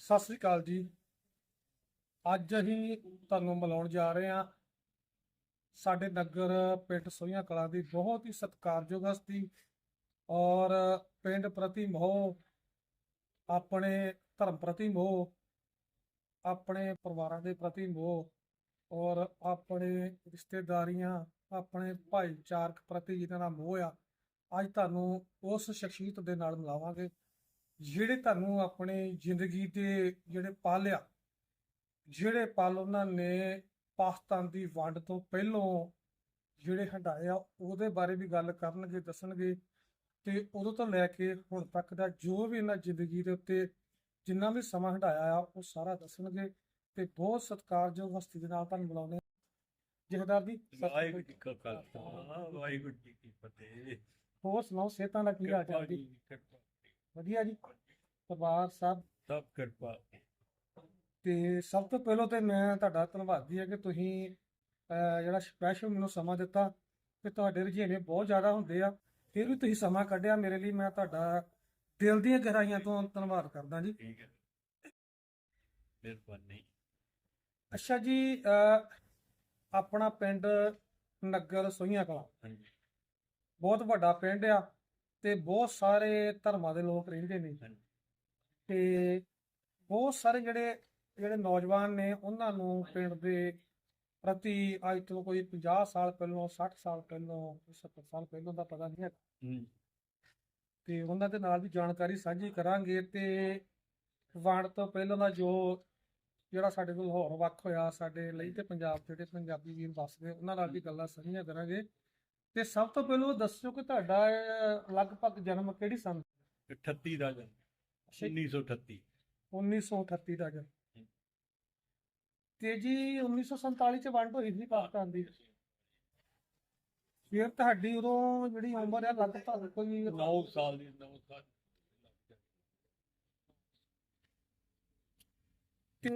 ਸਤਿ ਸ੍ਰੀ ਅਕਾਲ ਜੀ। ਅੱਜ ਅਸੀਂ ਤੁਹਾਨੂੰ ਮਿਲਾਉਣ ਜਾ ਰਹੇ ਹਾਂ ਸਾਡੇ ਨਗਰ ਪਿੰਡ ਸੋਹੀਆਂ ਕਲਾਂ ਦੀ ਬਹੁਤ ਹੀ ਸਤਿਕਾਰਯੋਗ ਹਸਤੀ ਔਰ ਪਿੰਡ ਪ੍ਰਤੀ ਮੋਹ, ਆਪਣੇ ਧਰਮ ਪ੍ਰਤੀ ਮੋਹ, ਆਪਣੇ ਪਰਿਵਾਰਾਂ ਦੇ ਪ੍ਰਤੀ ਮੋਹ ਔਰ ਆਪਣੇ ਰਿਸ਼ਤੇਦਾਰੀਆਂ, ਆਪਣੇ ਭਾਈਚਾਰਕ ਪ੍ਰਤੀ ਜਿਹਨਾਂ ਦਾ ਮੋਹ ਆ, ਅੱਜ ਤੁਹਾਨੂੰ ਉਸ ਸ਼ਖਸੀਅਤ ਦੇ ਨਾਲ ਮਿਲਾਵਾਂਗੇ। ਜਿਹੜੇ ਤੁਹਾਨੂੰ ਆਪਣੀ ਜ਼ਿੰਦਗੀ ਦੇ ਜਿਹੜੇ ਪਾਲਿਆ ਜਿਹੜੇ ਪਲ ਉਹਨਾਂ ਨੇ ਪਾਕਿਸਤਾਨ ਦੀ ਵੰਡ ਤੋਂ ਪਹਿਲੋਂ ਜਿਹੜੇ ਹੰਡਾਏ ਆ ਉਹਦੇ ਬਾਰੇ ਵੀ ਗੱਲ ਕਰਨਗੇ ਦੱਸਣਗੇ ਤੇ ਉਦੋਂ ਤੋਂ ਲੈ ਕੇ ਹੁਣ ਤੱਕ ਦਾ ਜੋ ਵੀ ਇਹਨਾਂ ਜ਼ਿੰਦਗੀ ਦੇ ਉੱਤੇ ਜਿੰਨਾ ਵੀ ਸਮਾਂ ਹੰਡਾਇਆ ਆ ਉਹ ਸਾਰਾ ਦੱਸਣਗੇ ਤੇ ਬਹੁਤ ਸਤਿਕਾਰਯੋਗ ਹਸਤੀ ਦੇ ਨਾਲ ਤੁਹਾਨੂੰ ਬੁਲਾਉਂਦੇ ਜਹਦਾਰ ਜੀ। ਵਾਹਿਗੁਰੂ ਜੀ ਕਾ ਖਾਲਸਾ। ਵਾਹਿਗੁਰੂ ਜੀ ਕੀ ਫਤਿਹ। ਹੋਰ ਸੁਣਾਓ ਸਿਹਤਾਂ ਦਾ ਕੀ ਹਾਲ ਕਿਰਪਾ ਚਾਲ ਜੀ? ਵਧੀਆ ਜੀ ਪਰਿਵਾਰ ਸਭ। ਸਭ ਕਿਰਪਾ। ਤੇ ਸਭ ਤੋਂ ਪਹਿਲਾਂ ਤੇ ਮੈਂ ਤੁਹਾਡਾ ਧੰਨਵਾਦੀ ਹਾਂ ਕਿ ਤੁਸੀਂ ਅਹ, ਜਿਹੜਾ ਸਪੈਸ਼ਲ ਮੈਨੂੰ ਸਮਾਂ ਦਿੱਤਾ ਕਿ ਤੁਹਾਡੇ ਰੁਝੇਵੇਂ ਬਹੁਤ ਜ਼ਿਆਦਾ ਹੁੰਦੇ ਆ। ਫਿਰ ਵੀ ਤੁਸੀਂ ਸਮਾਂ ਕੱਢਿਆ ਮੇਰੇ ਲਈ ਮੈਂ ਤੁਹਾਡਾ ਦਿਲ ਦੀਆਂ ਗਹਿਰਾਈਆਂ ਤੋਂ ਧੰਨਵਾਦ ਕਰਦਾ ਜੀ। ਠੀਕ ਹੈ। ਮਿਹਰਬਾਨੀ। ਅੱਛਾ ਜੀ ਅਹ, ਆਪਣਾ ਪਿੰਡ ਨਗਰ ਸੋਹੀਆਂ ਕਲਾਂ। ਹਾਂਜੀ। ਬਹੁਤ ਵੱਡਾ ਪਿੰਡ ਆ। ਤੇ ਬਹੁਤ ਸਾਰੇ ਧਰਮਾਂ ਦੇ ਲੋਕ ਰਹਿੰਦੇ ਨੇ। ਤੇ ਬਹੁਤ ਸਾਰੇ ਜਿਹੜੇ ਜਿਹੜੇ ਨੌਜਵਾਨ ਨੇ ਉਹਨਾਂ ਨੂੰ ਪਿੰਡ ਦੇ ਪ੍ਰਤੀ ਅੱਜ ਤੋਂ ਕੋਈ 50 ਸਾਲ ਪਹਿਲਾਂ 60 ਸਾਲ ਪਹਿਲਾਂ 70 ਸਾਲ ਪਹਿਲਾਂ ਦਾ ਪਤਾ ਨਹੀਂ ਹੈ ਹੂੰ। ਤੇ ਉਹਨਾਂ ਦੇ ਨਾਲ ਵੀ ਜਾਣਕਾਰੀ ਸਾਂਝੀ ਕਰਾਂਗੇ ਤੇ ਵੰਡ ਤੋਂ ਪਹਿਲਾਂ ਦਾ ਜੋ ਜਿਹੜਾ ਸਾਡੇ ਕੋਲ ਲਾਹੌਰ ਵੱਖ ਹੋਇਆ ਸਾਡੇ ਲਈ ਤੇ ਪੰਜਾਬ ਜਿਹੜੇ ਪੰਜਾਬੀ ਵੀਰ ਵੱਸਦੇ ਉਹਨਾਂ ਨਾਲ ਵੀ ਗੱਲਾਂ ਸਾਂਝੀਆਂ ਕਰਾਂਗੇ। ਤੇ ਸਭ ਤੋਂ ਪਹਿਲਾਂ ਦੱਸਿਓ ਕਿ ਤੁਹਾਡਾ ਅਹ, ਲਗਭਗ ਜਨਮ ਕਿਹੜੀ ਸੰਨ 38 ਦਾ ਜਨਮ। 1938 1938 ਦਾ ਜਨਮ। ਤੇ ਜੀ 1947 ਚ ਵੰਡ ਹੋਈ ਸੀ ਪਾਕਿਸਤਾਨ ਦੀ। ਫਿਰ ਤੁਹਾਡੀ ਉਦੋਂ ਜਿਹੜੀ ਉਮਰ ਹੈ ਲਗਭਗ ਕੋਈ 9 ਸਾਲ ਦੀ 9 ਸਾਲ ਤੇ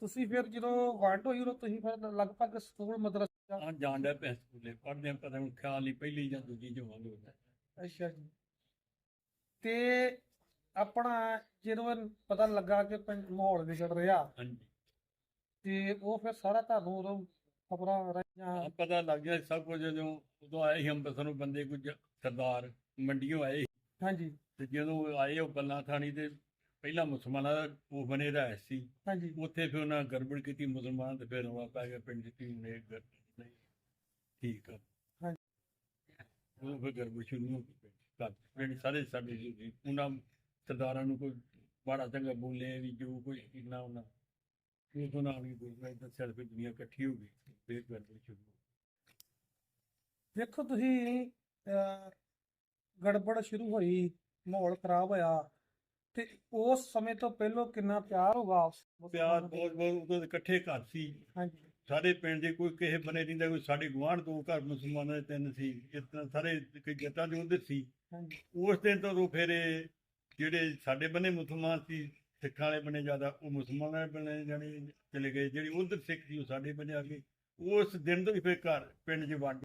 ਤੁਸੀਂ ਫਿਰ ਜਦੋਂ ਵੰਡ ਹੋਈ ਉਦੋਂ ਤੁਸੀਂ ਫਿਰ ਲਗਭਗ ਸਕੂਲ ਮਦਰਸਾ ਆ ਜਾਂਦਾ ਪੈ ਸਕੂਲੇ ਪੜ੍ਹਦੇ ਆ ਪਤਾ ਹੁਣ ਖਿਆਲ ਨਹੀਂ ਪਹਿਲੀ ਜਾਂ ਦੂਜੀ ਜਵਾਨ ਹੁੰਦਾ ਅੱਛਾ ਜੀ। ਤੇ ਆਪਣਾ ਜਦੋਂ ਇਹ ਪਤਾ ਲੱਗਾ ਕਿ ਮਾਹੌਲ ਵਿਗੜ ਰਿਹਾ ਹਾਂਜੀ। ਤੇ ਉਹ ਫਿਰ ਸਾਰਾ ਤੁਹਾਨੂੰ ਉਦੋਂ ਖਬਰਾਂ ਰਹੀਆਂ ਆ ਪਤਾ ਲੱਗ ਗਿਆ ਸਭ ਕੁਝ ਜਦੋਂ ਉਦੋਂ ਆਏ ਸੀ ਅੰਮ੍ਰਿਤਸਰੋਂ ਬੰਦੇ ਕੁਝ ਸਰਦਾਰ ਮੰਡੀਆਂ ਆਏ ਸੀ। ਹਾਂਜੀ। ਤੇ ਜਦੋਂ ਆਏ ਉਹ ਬੱਲਾ ਥਾਣੀ ਦੇ ਪਹਿਲਾਂ ਮੁਸਲਮਾਨਾਂ ਦਾ ਉਹ ਬਣੇ ਰਹਿ ਸੀ। ਹਾਂਜੀ। ਉੱਥੇ ਫਿਰ ਉਹਨਾਂ ਗੜਬੜ ਕੀਤੀ ਮੁਸਲਮਾਨ ਤੇ ਫਿਰ ਰੌਲਾ ਪੈ ਗਿਆ ਪਿੰਡ ਦੀ ਨੇ ਗੜ- ਨਹੀਂ ਠੀਕ ਆ ਹਾਂਜੀ। ਉਹ ਹੋ ਗਈ ਪਿੰਡ ਘਰ। ਪਿੰਡ ਸਾਰੇ ਸਾਡੇ ਜੀ। ਉਹਨਾਂ ਸਰਦਾਰਾਂ ਨੂੰ ਕੋਈ ਬਾੜਾ ਚੰਗਾ ਬੋਲੇ ਵੀ ਜੋ ਕੋਈ ਕਿੰਨਾ ਉਹਨਾਂ ਉਹ ਨਾਲ ਵੀ ਕੋਈ ਮੈਂ ਦੱਸਿਆ ਫਿਰ ਦੁਨੀਆ ਇਕੱਠੀ ਹੋ ਗਈ ਫਿਰ ਗੜਬੜ ਸ਼ੁਰੂ। ਦੇਖੋ ਤੁਸੀਂ ਗੜਬੜ ਸ਼ੁਰੂ ਹੋਈ ਮਾਹੌਲ ਖਰਾਬ ਹੋਇਆ ਤੇ ਉਸ ਸਮੇਂ ਤੋਂ ਪਹਿਲਾਂ ਕਿੰਨਾ ਪਿਆਰ ਹੋਗਾ ਵਿੱਚ? ਪਿਆਰ ਬਹੁਤ ਬਹੁਤ ਉਦੋਂ ਤਾਂ ਇਕੱਠੇ ਘਰ ਸੀ ਹਾਂਜੀ ਸਾਰੇ ਪਿੰਡ ਦੇ ਕੋਈ ਕਿਸੇ ਬਨੇ ਨਹੀਂ ਦਾ ਕੋਈ ਸਾਡੇ ਗੁਆਂਢ ਦੋ ਘਰ ਮੁਸਲਮਾਨਾਂ ਦੇ ਤਿੰਨ ਸੀ ਇਸ ਤਰ੍ਹਾਂ ਸਾਰੇ ਕੋਈ ਜੱਟਾਂ ਦੇ ਉਧਰ ਸੀ। ਉਸ ਦਿਨ ਤੋਂ ਫਿਰ ਜਿਹੜੇ ਸਾਡੇ ਬੰਨੇ ਮੁਸਲਮਾਨ ਸੀ ਸਿੱਖਾਂ ਵਾਲੇ ਬੰਨੇ ਜ਼ਿਆਦਾ ਉਹ ਮੁਸਲਮਾਨਾਂ ਵਾਲੇ ਬੰਨੇ ਜਾਣੇ ਚਲੇ ਗਏ ਜਿਹੜੇ ਉਧਰ ਸਿੱਖ ਸੀ ਉਹ ਸਾਡੇ ਬੰਨੇ ਆ ਗਏ ਉਸ ਦਿਨ ਤੋਂ ਹੀ ਫਿਰ ਘਰ ਪਿੰਡ 'ਚ ਵੰਡ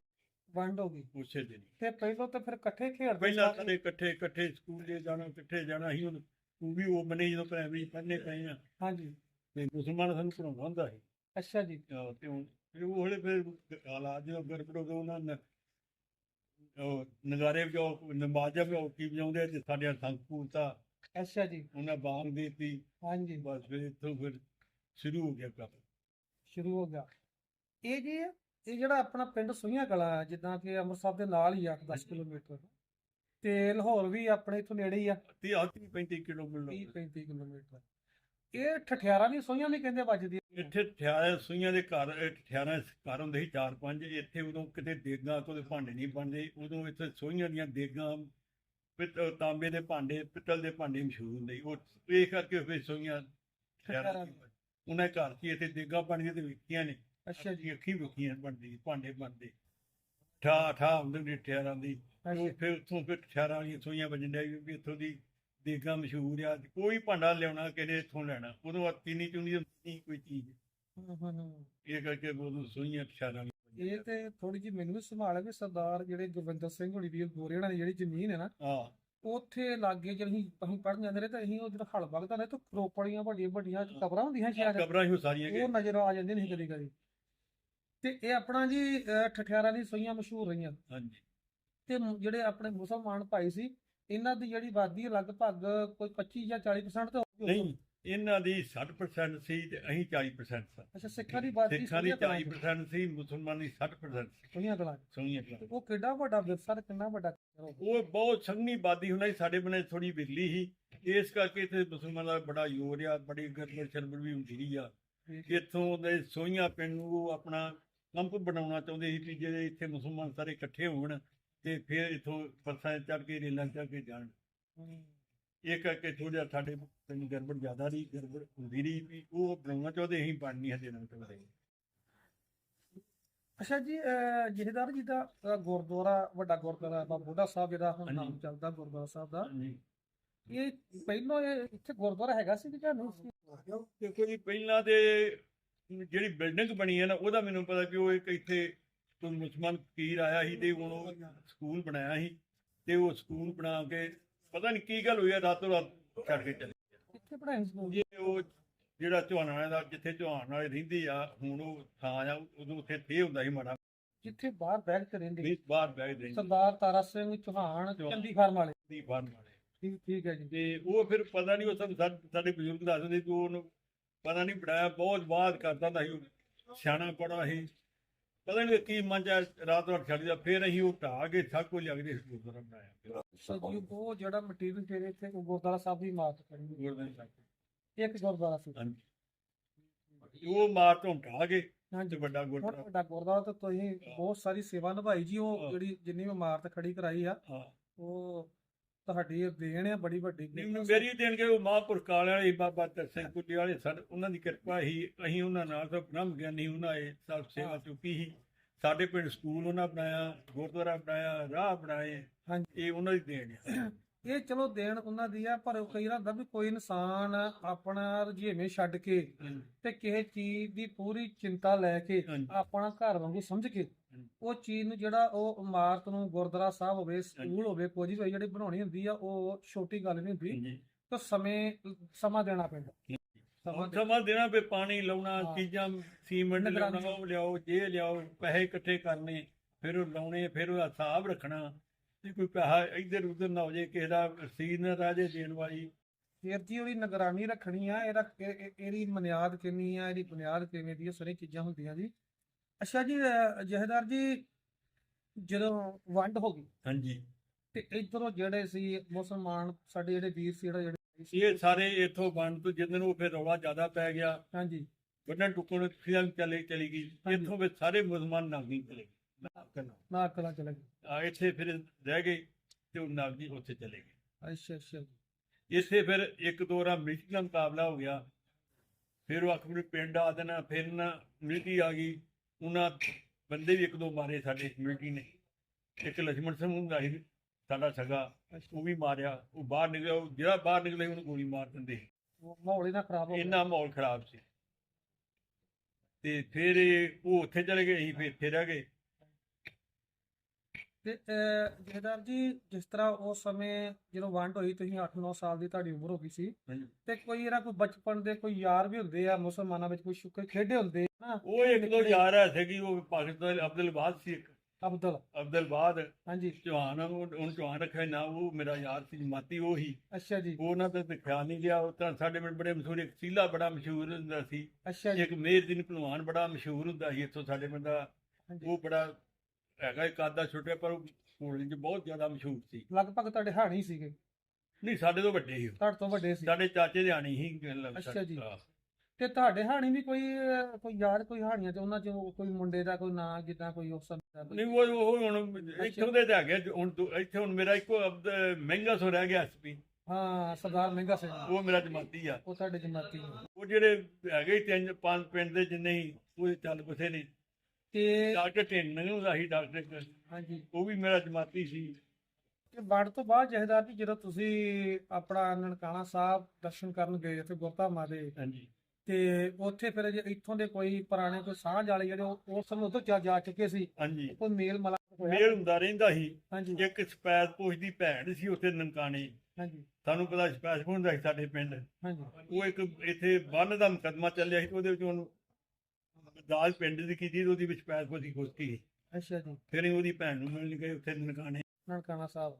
ਵੰਡ ਹੋ ਗਈ। ਉਸੇ ਦਿਨ ਹੀ। ਤੇ ਪਹਿਲਾਂ ਤਾਂ ਫਿਰ ਇਕੱਠੇ ਖੇਡਦੇ ਪਹਿਲਾਂ ਸਾਰੇ? ਇਕੱਠੇ ਇਕੱਠੇ ਸਕੂਲ ਦੇ ਜਾਣਾ ਇਕੱਠੇ ਜਾਣਾ ਸੀ ਹੁਣ ਉਹ ਵੀ ਉਹ ਬੰਨੇ ਜਦੋਂ ਪ੍ਰਾਇਮਰੀ ਪੜ੍ਹਨੇ ਪਏ ਆ। ਹਾਂਜੀ। ਤੇ ਮੁਸਲਮਾਨ ਸਾਨੂੰ ਪੜਾਉਂਦਾ ਹੁੰਦਾ ਸੀ। ਅੱਛਾ ਜੀ। ਤੇ ਹੁਣ ਫਿਰ ਉਹ ਹਲੇ ਫਿਰ ਹਾਲਾਤ ਜਦੋਂ ਗੜਬੜ ਹੋ ਗਏ ਉਹਨਾਂ ਨੇ ਉਹ ਨਗਾਰੇ ਵਜਾਓ ਨਮਾਜ਼ਾਂ ਵਜਾਓ ਕੀ ਵਜਾਉਂਦੇ ਤੇ ਸਾਡੇ ਸੰਕੂਲਤਾ ਅੱਛਾ ਜੀ। ਉਹਨਾਂ ਬਾਂਗ ਦਿੱਤੀ। ਹਾਂਜੀ। ਬਸ ਫਿਰ ਇੱਥੋਂ ਫਿਰ ਸ਼ੁਰੂ ਹੋ ਗਿਆ ਕੰਮ। ਸ਼ੁਰੂ ਹੋ ਗਿਆ। ਇਹ ਜੀ ਇਹ ਜਿਹੜਾ ਆਪਣਾ ਪਿੰਡ ਸੁਈਆਂ ਕਲਾ ਹੈ ਜਿੱਦਾਂ ਕਿ ਅੰਮ੍ਰਿਤਸਰ ਦੇ ਨਾਲ ਹੀ ਆ 10 ਕਿਲੋਮੀਟਰ। ਤੇ ਲਾਹੌਰ ਵੀ ਆਪਣੇ ਇੱਥੋਂ ਨੇੜੇ ਹੀ ਆ। ਤੇ ਆ 30 35 ਕਿਲੋਮੀਟਰ। 30 35 ਕਿਲੋਮੀਟਰ। ਇਹ ਠਠਿਆਰਾਂ ਦੀ ਸੋਈਆਂ ਵੀ ਕਹਿੰਦੇ ਵੱਜਦੀ ਆ। ਇੱਥੇ ਠਿਆਰੇ ਸੂਈਆਂ ਦੇ ਘਰ ਠਿਆਰਾਂ ਘਰ ਹੁੰਦੇ ਸੀ ਚਾਰ ਪੰਜ ਇੱਥੇ ਉਦੋਂ ਕਿਤੇ ਦੇਗਾਂ ਕੋਲੇ ਭਾਂਡੇ ਨਹੀਂ ਬਣਦੇ ਉਦੋਂ ਇੱਥੇ ਸੋਈਆਂ ਦੀਆਂ ਦੇਗਾਂ ਪਿੱਤਲ ਤਾਂਬੇ ਦੇ ਭਾਂਡੇ ਪਿੱਤਲ ਦੇ ਭਾਂਡੇ ਮਸ਼ਹੂਰ ਹੁੰਦੇ ਉਹ ਇਹ ਕਰਕੇ ਫਿਰ ਸੋਈਆਂ। ਉਹਨਾਂ ਘਰ 'ਚ ਇੱਥੇ ਦੇਗਾਂ ਬਣਦੀਆਂ ਤੇ ਵਿਕੀਆਂ ਨੇ। ਅੱਛਾ ਜੀ। ਅੱਖੀ ਵਿਕੀਆਂ ਬਣਦੀ ਭਾਂਡੇ ਬਣਦੇ। ਠਾ ਠਾ ਹੁੰਦੇ ਨੇ ਠਿਆਰਾਂ ਦੀ। ਫਿਰ ਉੱਥੋਂ ਫਿਰ ਠਿਆਰਾਂ ਵਾਲੀਆਂ ਸੋਈਆਂ ਵੱਜਣ ਵੀ ਇੱਥੋਂ ਦੀ ਦੇਗਾਂ ਮਸ਼ਹੂਰ ਆ ਕੋਈ ਭਾਂਡਾ ਲਿਆਉਣਾ ਕਿਹਨੇ ਇੱਥੋਂ ਲੈਣਾ ਉਦੋਂ ਆ ਚੀਨੀ ਚੁੰਨੀ ਨਹੀਂ ਕੋਈ ਚੀਜ਼। ਇਹ ਕਰਕੇ ਉਦੋਂ ਸੋਈਆਂ ਠਿਆਰਾਂ ਵਾਲੀਆਂ ਇਹ ਤੇ ਥੋੜੀ ਜਿਹੀ ਮੈਨੂੰ ਵੀ ਸੰਭਾਲ ਹੈ ਕਿ ਸਰਦਾਰ ਜਿਹੜੇ ਗੁਰਵਿੰਦਰ ਸਿੰਘ ਹੋਣੀ ਵੀ ਗੋਰੇ ਹੋਣਾ ਦੀ ਜਿਹੜੀ ਜ਼ਮੀਨ ਹੈ ਨਾ ਆ ਉੱਥੇ ਲਾਗੇ ਜਦੋਂ ਅਸੀਂ ਅਸੀਂ ਪੜ੍ਹਨ ਜਾਂਦੇ ਰਹੇ ਤਾਂ ਅਸੀਂ ਉਹ ਜਿਹੜਾ ਹਲ ਵਗਦਾ ਨੇ ਤਾਂ ਖਰੋਪੜੀਆਂ ਵੱਡੀਆਂ ਵੱਡੀਆਂ ਕਬਰਾਂ ਹੁੰਦੀਆਂ ਸ਼ਾਇਦ ਕਬਰਾਂ ਹੀ ਸਾਰੀਆਂ ਉਹ ਨਜ਼ਰ ਆ ਜਾਂਦੇ ਨਹੀਂ ਕਦੀ ਕਦੀ। ਤੇ ਇਹ ਆਪਣਾ ਜੀ ਠਠਿਆਰਾਂ ਦੀ ਸੋਈਆਂ ਮਸ਼ਹੂਰ ਰਹੀਆਂ। ਹਾਂਜੀ। ਤੇ ਜਿਹੜੇ ਆਪਣੇ ਮੁਸਲਮਾਨ ਭਾਈ ਸੀ ਇਹਨਾਂ ਦੀ ਜਿਹੜੀ ਆਬਾਦੀ ਹੈ ਲਗਭਗ ਕੋਈ 25 ਜਾਂ 40% ਤੇ ਹੋਊਗੀ ਨਹੀਂ ਇਹਨਾਂ ਦੀ 60% ਸੀ ਤੇ ਅਸੀਂ 40% ਸਾਂ। ਅੱਛਾ ਸਿੱਖਾਂ ਦੀ ਆਬਾਦੀ ਸਿੱਖਾਂ ਦੀ ਸੋਹੀਆਂ ਕਲਾਂ 'ਚ, 40% ਸੀ ਮੁਸਲਮਾਨਾਂ ਦੀ 60% ਸੀ। 'ਚ। ਸੋਹੀਆਂ ਕਲਾਂ ਤੇ ਉਹ ਕਿੱਡਾ ਵੱਡਾ ਵਿਰਸਾ ਕਿੰਨਾ ਵੱਡਾ ਉਹ ਬਹੁਤ ਸੰਘਣੀ ਬਾਦੀ ਹੁੰਦਾ ਸੀ ਸਾਡੇ ਬਨੇ ਥੋੜੀ ਵਿਰਲੀ ਸੀ। ਇਸ ਕਰਕੇ ਇੱਥੇ ਮੁਸਲਮਾਨਾਂ ਦਾ ਬੜਾ ਜ਼ੋਰ ਆ ਬੜੀ ਗਰਮਰ ਸ਼ਰਮਰ ਵੀ ਹੁੰਦੀ ਰਹੀ ਆ। ਇੱਥੋਂ ਦੇ ਸੋਹੀਆਂ ਪਿੰਡ ਨੂੰ ਆਪਣਾ ਕੰਪ ਬਣਾਉਣਾ ਚਾਹੁੰਦੇ ਸੀ ਕਿ ਜਿਹੜੇ ਇੱਥੇ ਮੁਸਲਮਾਨ ਸਾਰੇ ਇਕੱਠੇ ਹੋਣ ਤੇ ਫਿਰ ਇੱਥੋਂ ਪਰਸਾਂ ਚੜ ਕੇ ਰੇਲਾਂ ਚੜ ਕੇ ਜਾਣ। ਇਹ ਕਰਕੇ ਥੋੜਾ ਸਾਡੇ ਪਿੰਡ ਗੜਬੜ ਜ਼ਿਆਦਾ ਰਹੀ ਗੜਬੜ ਹੁੰਦੀ ਰਹੀ ਵੀ ਉਹ ਬਣਾਉਣਾ ਚਾਹੁੰਦੇ ਅਸੀਂ ਬਣ ਨਹੀਂ ਹਜੇ ਨਾ ਚਾਹੁੰਦੇ ਅੱਛਾ ਜੀ ਅਹ, ਜਥੇਦਾਰ ਜੀ ਦਾ ਗੁਰਦੁਆਰਾ ਵੱਡਾ ਗੁਰਦੁਆਰਾ ਬਾਬਾ ਬੁੱਢਾ ਸਾਹਿਬ ਜਿਹਦਾ ਹੁਣ ਨਾਮ। ਚੱਲਦਾ ਗੁਰਦੁਆਰਾ ਸਾਹਿਬ ਦਾ। ਇਹ ਪਹਿਲਾਂ ਇੱਥੇ ਗੁਰਦੁਆਰਾ ਹੈਗਾ ਸੀ ਕਿ ਦੇਖੋ ਜੀ ਪਹਿਲਾਂ ਤੇ ਜਿਹੜੀ ਬਿਲਡਿੰਗ ਬਣੀ ਹੈ ਨਾ ਉਹਦਾ ਮੈਨੂੰ ਪਤਾ ਕਿ ਉਹ ਇੱਕ ਇੱਥੇ ਕੋਈ ਮੁਸਲਮਾਨ ਫਕੀਰ ਆਇਆ ਸੀ ਤੇ ਹੁਣ ਉਹ ਸਕੂਲ ਬਣਾਇਆ ਸੀ ਤੇ ਉਹ ਸਕੂਲ ਬਣਾ ਕੇ ਪਤਾ ਨਹੀਂ ਕੀ ਗੱਲ ਹੋਈ ਆ ਰਾਤੋਂ ਰਾਤ ਛੱਡ ਕੇ ਚਲੇ ਇੱਥੇ ਪੜਾਈ ਸਕੂਲ? ਜੇ ਉਹ ਜਿਹੜਾ ਚੌਹਾਨ ਵਾਲੇ ਦਾ ਜਿੱਥੇ ਚੌਹਾਨ ਵਾਲੇ ਰਹਿੰਦੇ ਆ ਹੁਣ ਉਹ ਥਾਂ ਆ ਉਦੋਂ ਉੱਥੇ ਥੇ ਹੁੰਦਾ ਸੀ ਮਾੜਾ ਜਿੱਥੇ ਬਾਹਰ ਬੈਠ ਕੇ ਰਹਿੰਦੇ ਵੀ ਬਾਹਰ ਬਹਿ ਜਾਂਦੇ ਸਰਦਾਰ ਤਾਰਾ ਸਿੰਘ ਚੌਹਾਨ। ਚੰਦੀ ਫਾਰਮ ਵਾਲੇ। ਸੀ ਬਾਹਰ ਵਾਲੇ। ਠੀਕ ਠੀਕ ਹੈ ਜੀ। ਤੇ ਉਹ ਫਿਰ ਪਤਾ ਨਹੀਂ ਉਹ ਸਾਨੂੰ ਸਾ- ਸਾਡੇ ਬਜ਼ੁਰਗ ਦੱਸਦੇ ਕਿ ਉਹਨੂੰ ਪਤਾ ਨਹੀਂ ਬਣਾਇਆ ਬਹੁਤ ਬਾਤ ਕਰਦਾ ਹੁੰਦਾ ਸੀ। ਉਹ ਸਿਆਣਾ ਪੜਾ ਸੀ। ਪਤਾ ਨਹੀਂ ਕੀ ਚ ਰਾਤ ਰਾਤ ਛੱਡ ਦਿਆ ਫਿਰ ਅਸੀਂ ਉਹ ਢਾਹ ਕੇ ਸਭ ਕੁਝ ਲੱਗਦੇ ਸੀ ਗੁਰਦੁਆਰਾ ਬਣਾਇਆ। ਜੀ ਉਹ ਜਿਹੜਾ ਮਟੀਰੀਅਲ ਫਿਰ ਇੱਥੇ ਗੁਰਦੁਆਰਾ ਸਾਹਿਬ ਦੀ ਇਮਾਰਤ ਕਰੀ ਗੁਰਦੁਆਰਾ ਸਾਹਿਬ। ਇੱਕ ਗੁਰਦੁਆਰਾ ਸੀ। ਹਾਂਜੀ। ਉਹ ਮਾਰ ਤੋਂ ਢਾਹ ਕੇ ਹਾਂਜੀ। ਵੱਡਾ ਗੁਰਦੁਆਰਾ। ਵੱਡਾ ਗੁਰਦੁਆਰਾ ਤੇ ਤੁਸੀਂ ਬਹੁਤ ਸਾਰੀ ਸੇਵਾ ਨਿਭਾਈ ਜੀ ਉਹ ਹਾਂ। ਜਿਹੜੀ ਜਿੰਨੀ ਵੀ ਇਮਾਰਤ ਖੜੀ ਕਰਾਈ ਆ ਹਾਂ। ਉਹ ਤੁਹਾਡੀ ਇਹ ਦੇਣ ਆ ਬੜੀ ਵੱਡੀ ਨਹੀਂ, ਮੇਰੀ ਦੇਣ ਕੇ ਉਹ ਮਹਾਂਪੁਰਖ ਕਾਲੇ ਵਾਲੇ ਬਾਬਾ ਤਰਸੇਂ ਕੁੱਟੀ ਵਾਲੇ ਸਨ ਉਹਨਾਂ ਦੀ ਕਿਰਪਾ ਹੀ ਅਸੀਂ ਉਹਨਾਂ ਨਾਲ ਤਾਂ ਬ੍ਰਹਮ ਗਿਆਨੀ ਉਹਨਾਂ ਇਹ ਸਭ ਸੇਵਾ ਚੁੱਕੀ ਸੀ। ਸਾਡੇ ਪਿੰਡ ਸਕੂਲ ਉਹਨਾਂ ਬਣਾਇਆ ਗੁਰਦੁਆਰਾ ਬਣਾਇਆ ਰਾਹ ਬਣਾਏ ਹਾਂਜੀ। ਇਹ ਉਹਨਾਂ ਦੀ ਦੇਣ ਆ। ਇਹ ਚਲੋ ਦੇਣ ਉਹਨਾਂ ਦੀ ਆ ਪਰ ਕਈ ਵਾਰ ਹੁੰਦਾ ਵੀ ਕੋਈ ਇਨਸਾਨ ਆਪਣਾ ਰੁਝੇਵੇਂ ਛੱਡ ਕੇ ਤੇ ਕਿਸੇ ਚੀਜ਼ ਦੀ ਪੂਰੀ ਚਿੰਤਾ ਲੈ ਕੇ ਹਾਂਜੀ। ਆਪਣਾ ਘਰ ਵਾਂਗੂ ਸਮਝ ਕੇ ਉਹ ਚੀਜ਼ ਨੂੰ ਜਿਹੜਾ ਉਹ ਇਮਾਰਤ ਨੂੰ ਗੁਰਦੁਆਰਾ ਸਾਹਿਬ ਹੋਵੇ ਸਕੂਲ ਹੋਵੇ ਕੁਝ ਵੀ ਜਿਹੜੀ ਬਣਾਉਣੀ ਹੁੰਦੀ ਆ ਉਹ ਛੋਟੀ ਗੱਲ ਨਹੀਂ ਹੁੰਦੀ। ਤਾਂ ਸਮੇਂ ਸਮਾਂ ਦੇਣਾ ਪੈਂਦਾ। ਸਮਾਂ ਦੇਣਾ ਪਏ ਪਾਣੀ ਲਾਉਣਾ। ਚੀਜ਼ਾਂ ਸੀਮੈਂਟ। ਲਾਉਣਾ ਉਹ ਲਿਆਓ ਜੇ ਲਿਆਓ ਪੈਸੇ ਇਕੱਠੇ ਕਰਨੇ ਫਿਰ ਉਹ ਲਾਉਣੇ ਫਿਰ ਉਹਦਾ ਹਿਸਾਬ ਰੱਖਣਾ। ਜੇ ਕੋਈ ਪੈਸਾ ਇੱਧਰ ਉੱਧਰ ਨਾ ਹੋ ਜੇ ਕਿਸੇ ਦਾ ਰਸੀਦ ਨਾ ਰਹਿ ਜੇ ਦੇਣ ਵਾਲੀ। ਫਿਰ ਜੀ ਉਹਦੀ ਨਿਗਰਾਨੀ ਰੱਖਣੀ ਆ ਇਹਦਾ ਇਹ- ਇਹ- ਇਹਦੀ ਬੁਨਿਆਦ ਕਿੰਨੀ ਆ ਇਹਦੀ ਬੁਨਿਆਦ ਕਿਵੇਂ ਦੀ ਆ ਚੀਜ਼ਾਂ ਹੁੰਦੀਆਂ ਜੀ। ਅੱਛਾ ਜੀ ਅਹ ਜਹੇਦਾਰ ਜੀ ਜਦੋਂ ਵੰਡ ਹੋ ਗਈ ਹਾਂਜੀ। ਤੇ ਇਧਰੋਂ ਜਿਹੜੇ ਸੀ ਮੁਸਲਮਾਨ ਸਾਡੇ ਜਿਹੜੇ ਵੀਰ ਸੀ ਜਿਹੜਾ ਜਿਹੜੇ ਸੀ। ਇਹ ਸਾਰੇ ਇੱਥੋਂ ਬਣ ਤੋਂ ਜਿੱਦਨ ਉਹ ਫਿਰ ਰੌਲਾ ਜ਼ਿਆਦਾ ਪੈ ਗਿਆ ਹਾਂਜੀ। ਵੱਡਣ ਟੁੱਕਣ ਫਿਲਮ ਚਲੇ ਚਲੀ ਗਈ। ਹਾਂਜੀ। ਇੱਥੋਂ ਸਾਰੇ ਮੁਸਲਮਾਨ ਨਾਗੀ ਚਲੇ ਗਏ। ਨਾ ਕਲਾ ਚਲੇ ਗਏ। ਆ ਇੱਥੇ ਫਿਰ ਰਹਿ ਗਏ ਤੇ ਉਹ ਨਾਗੀ ਉੱਥੇ ਚਲੇ ਗਏ। ਅੱਛਾ ਅੱਛਾ ਜੀ। ਇੱਥੇ ਫਿਰ ਇੱਕ ਦੋ ਰਾ ਮਿਲਟਰੀ ਦਾ ਮੁਕਾਬਲਾ ਹੋ ਗਿਆ। ਫਿਰ ਉਹ ਆਪਣੇ ਪਿੰਡ ਆ ਦੇਣਾ ਫਿਰ ਨਾ ਮਿਲਟਰੀ ਆ ਗਈ। ਉਹਨਾਂ ਬੰਦੇ ਵੀ ਇੱਕ ਦੋ ਮਾਰੇ ਸਾਡੇ ਕਮਿਊਨਿਟੀ ਨੇ। ਇੱਕ ਲਛਮਣ ਸਿੰਘ ਹੁੰਦਾ ਸੀ ਸਾਡਾ ਸਗਾ ਉਹ ਵੀ ਮਾਰਿਆ। ਉਹ ਬਾਹਰ ਨਿਕਲਿਆ ਉਹ ਜਿਹੜਾ ਬਾਹਰ ਨਿਕਲਿਆ ਉਹਨੂੰ ਗੋਲੀ ਮਾਰ ਦਿੰਦੇ ਮਾਹੌਲ ਇਹਦਾ ਖਰਾਬ ਹੋ ਇੰਨਾ ਮਾਹੌਲ ਖਰਾਬ ਸੀ। ਤੇ ਫਿਰ ਉਹ ਉੱਥੇ ਚਲੇ ਗਏ ਅਸੀਂ ਫਿਰ ਇੱਥੇ ਰਹਿ ਗਏ। ਤੇ ਜਹੇਦਾਰ ਜੀ ਜਿਸ ਤਰ੍ਹਾਂ ਉਸ ਸਮੇਂ ਜਦੋਂ ਵੰਡ ਹੋਈ ਤੁਸੀਂ 8-9 ਸਾਲ ਦੀ ਤੁਹਾਡੀ ਉਮਰ ਹੋ ਗਈ ਸੀ। ਤੇ ਕੋਈ ਇਹਦਾ ਕੋਈ ਬਚਪਨ ਦੇ ਕੋਈ ਯਾਰ ਵੀ ਹੁੰਦੇ ਆ ਮੁਸਲਮਾਨਾਂ ਵਿੱਚ ਕੋਈ ਸ਼ੁਕਰ ਖੇਡੇ ਹੁੰਦੇ ਨਾ? ਉਹ ਇੱਕ ਦੋ ਯਾਰ ਹੈ ਸੀਗੀ ਉਹ ਪਾਕਿਸਤਾਨ ਅਬਦੁਲ ਬਾਦ ਸੀ ਇੱਕ। ਅਬਦੁਲ। ਅਬਦੁਲ ਬਾਦ। ਹਾਂਜੀ। ਚੌਹਾਨ ਉਹ ਉਹਨੂੰ ਚੌਹਾਨ ਰੱਖਿਆ ਨਾ ਉਹ ਮੇਰਾ ਯਾਰ ਸੀ ਜਮਾਤੀ ਉਹ। ਹੀ ਅੱਛਾ ਜੀ। ਉਹ ਉਹਨਾਂ ਤੇ ਤਾਂ ਖਿਆਲ ਨਹੀਂ ਗਿਆ ਉਹ ਤਾਂ ਸਾਡੇ ਪਿੰਡ ਬੜੇ ਮਸ਼ਹੂਰ ਇੱਕ ਸੀਲਾ ਬੜਾ ਮਸ਼ਹੂਰ ਹੁੰਦਾ ਸੀ। ਅੱਛਾ ਜੀ। ਇੱਕ ਮੇਰਦੀਨ ਪਹਿਲਵਾਨ ਬੜਾ ਮਸ਼ਹੂਰ ਹੁੰਦਾ ਸੀ ਇੱਥੋਂ ਸਾਡੇ ਪਿੰਡ ਦਾ। ਉਹ ਬੜਾ ਹੈਗਾ ਇੱਕ ਆਦਾ ਛੋਟਿਆ ਪਰ ਹੋਲੀ ਚ ਬਹੁਤ ਜ਼ਿਆਦਾ ਮਸ਼ਹੂਰ ਸੀ। ਲਗਭਗ ਤੁਹਾਡੇ ਹਾਣੀ ਸੀਗੇ। ਨਹੀਂ ਸਾਡੇ ਤੋਂ ਵੱਡੇ ਸੀ ਉਹ। ਤੁਹਾਡੇ ਤੋਂ ਵੱਡੇ ਸੀ। ਸਾਡੇ ਚਾਚੇ ਦੇ ਆਣੀ ਸੀ ਗੱਲ- ਅੱਛਾ ਜੀ। ਹਾਂ। ਤੇ ਤੁਹਾਡੇ ਹਾਣੀ ਵੀ ਕੋਈ ਅਹ, ਕੋਈ ਯਾਰ ਕੋਈ ਹਾਣੀਆਂ ਤੇ ਉਹਨਾਂ ਚੋਂ ਕੋਈ ਮੁੰਡੇ ਦਾ ਕੋਈ ਨਾਂ ਜਿੱਦਾਂ ਕੋਈ ਉਸ ਸਮੇਂ ਦਾ ਕੋਈ- ਨਹੀਂ ਉਹ ਉਹ ਹੁਣ ਇੱਥੋਂ ਦੇ ਤਾਂ ਜੋ ਹੁਣ ਦੋ- ਇੱਥੇ ਹੁਣ ਮੇਰਾ ਇੱਕੋ ਅਬਦ ਮਹਿੰਗਾ ਸੋ ਰਹਿ ਗਿਆ ਐਸਪੀ ਹਾਂ ਸਰਦਾਰ ਮਹਿੰਗਾ ਸਿੰਘ ਉਹ ਮੇਰਾ ਜਮਾਤੀ ਆ। ਉਹ ਤੁਹਾਡੇ ਜਮਾਤੀ ਨੇ ਉਹ ਜਿਹੜੇ ਹੈਗੇ ਤਿੰਨ ਪੰਜ ਪਿੰਡ ਦੇ ਜਿੰਨੇ ਹੀ ਉਹ ਚੱਲ ਨੇ ਤੇ ਡਾਕਟਰ ਢਿੰਨ ਨੂੰ ਦਾ ਸੀ ਡਾਕਟਰ ਹਾਂਜੀ। ਉਹ ਵੀ ਮੇਰਾ ਜਮਾਤੀ ਸੀ। ਤੇ ਵੰਡ ਤੋਂ ਬਾਅਦ ਜਹੇਦਾਰ ਜੀ ਜਦੋਂ ਤੁਸੀਂ ਆਪਣਾ ਨਨਕਾਣਾ ਸਾਹਿਬ ਦਰਸ਼ਨ ਕਰਨ ਗਏ ਤੇ ਗੁਰਧਾਮਾਂ ਦੇ ਹਾਂਜੀ। ਤੇ ਉੱਥੇ ਫਿਰ ਜੇ ਇੱਥੋਂ ਦੇ ਕੋਈ ਪੁਰਾਣੇ ਕੋਈ ਸਾਂਝ ਵਾਲੇ ਜਿਹੜੇ ਉਸ ਸਮੇਂ ਉੱਧਰ ਜਾ ਜਾ ਚੁੱਕੇ ਸੀ। ਹਾਂਜੀ। ਕੋਈ ਮੇਲ ਮਲਾਪ ਮੇਲ ਹੁੰਦਾ ਰਹਿੰਦਾ ਸੀ। ਹਾਂਜੀ। ਇੱਕ ਸਪੈਸ ਪੁੱਛ ਦੀ ਭੈਣ ਸੀ ਉੱਥੇ ਨਨਕਾਣੇ। ਹਾਂਜੀ। ਸਾਨੂੰ ਪਤਾ ਸਪੈਸ ਹੁੰਦਾ ਸੀ ਸਾਡੇ ਪਿੰਡ। ਹਾਂਜੀ। ਉਹ ਇੱਕ ਇੱਥੇ ਬੰਨ ਦਾ ਮੁਕੱਦਮਾ ਚੱਲਿਆ ਸੀ ਉਹਦੇ ਵਿੱਚ ਉਹਨੂੰ ਦਾਜ ਪਿੰਡ ਦੀ ਕੀਤੀ ਉਹਦੀ ਵਿੱਚ ਸਪੈਸ ਪੁੱਛੀ ਖੋਤੀ। ਅੱਛਾ ਜੀ। ਫਿਰ ਅਸੀਂ ਉਹਦੀ ਭੈਣ ਨੂੰ ਮਿਲਣ ਗਏ ਉੱਥੇ ਨਨਕਾਣੇ। ਨਨਕਾਣਾ ਸਾਹਿਬ।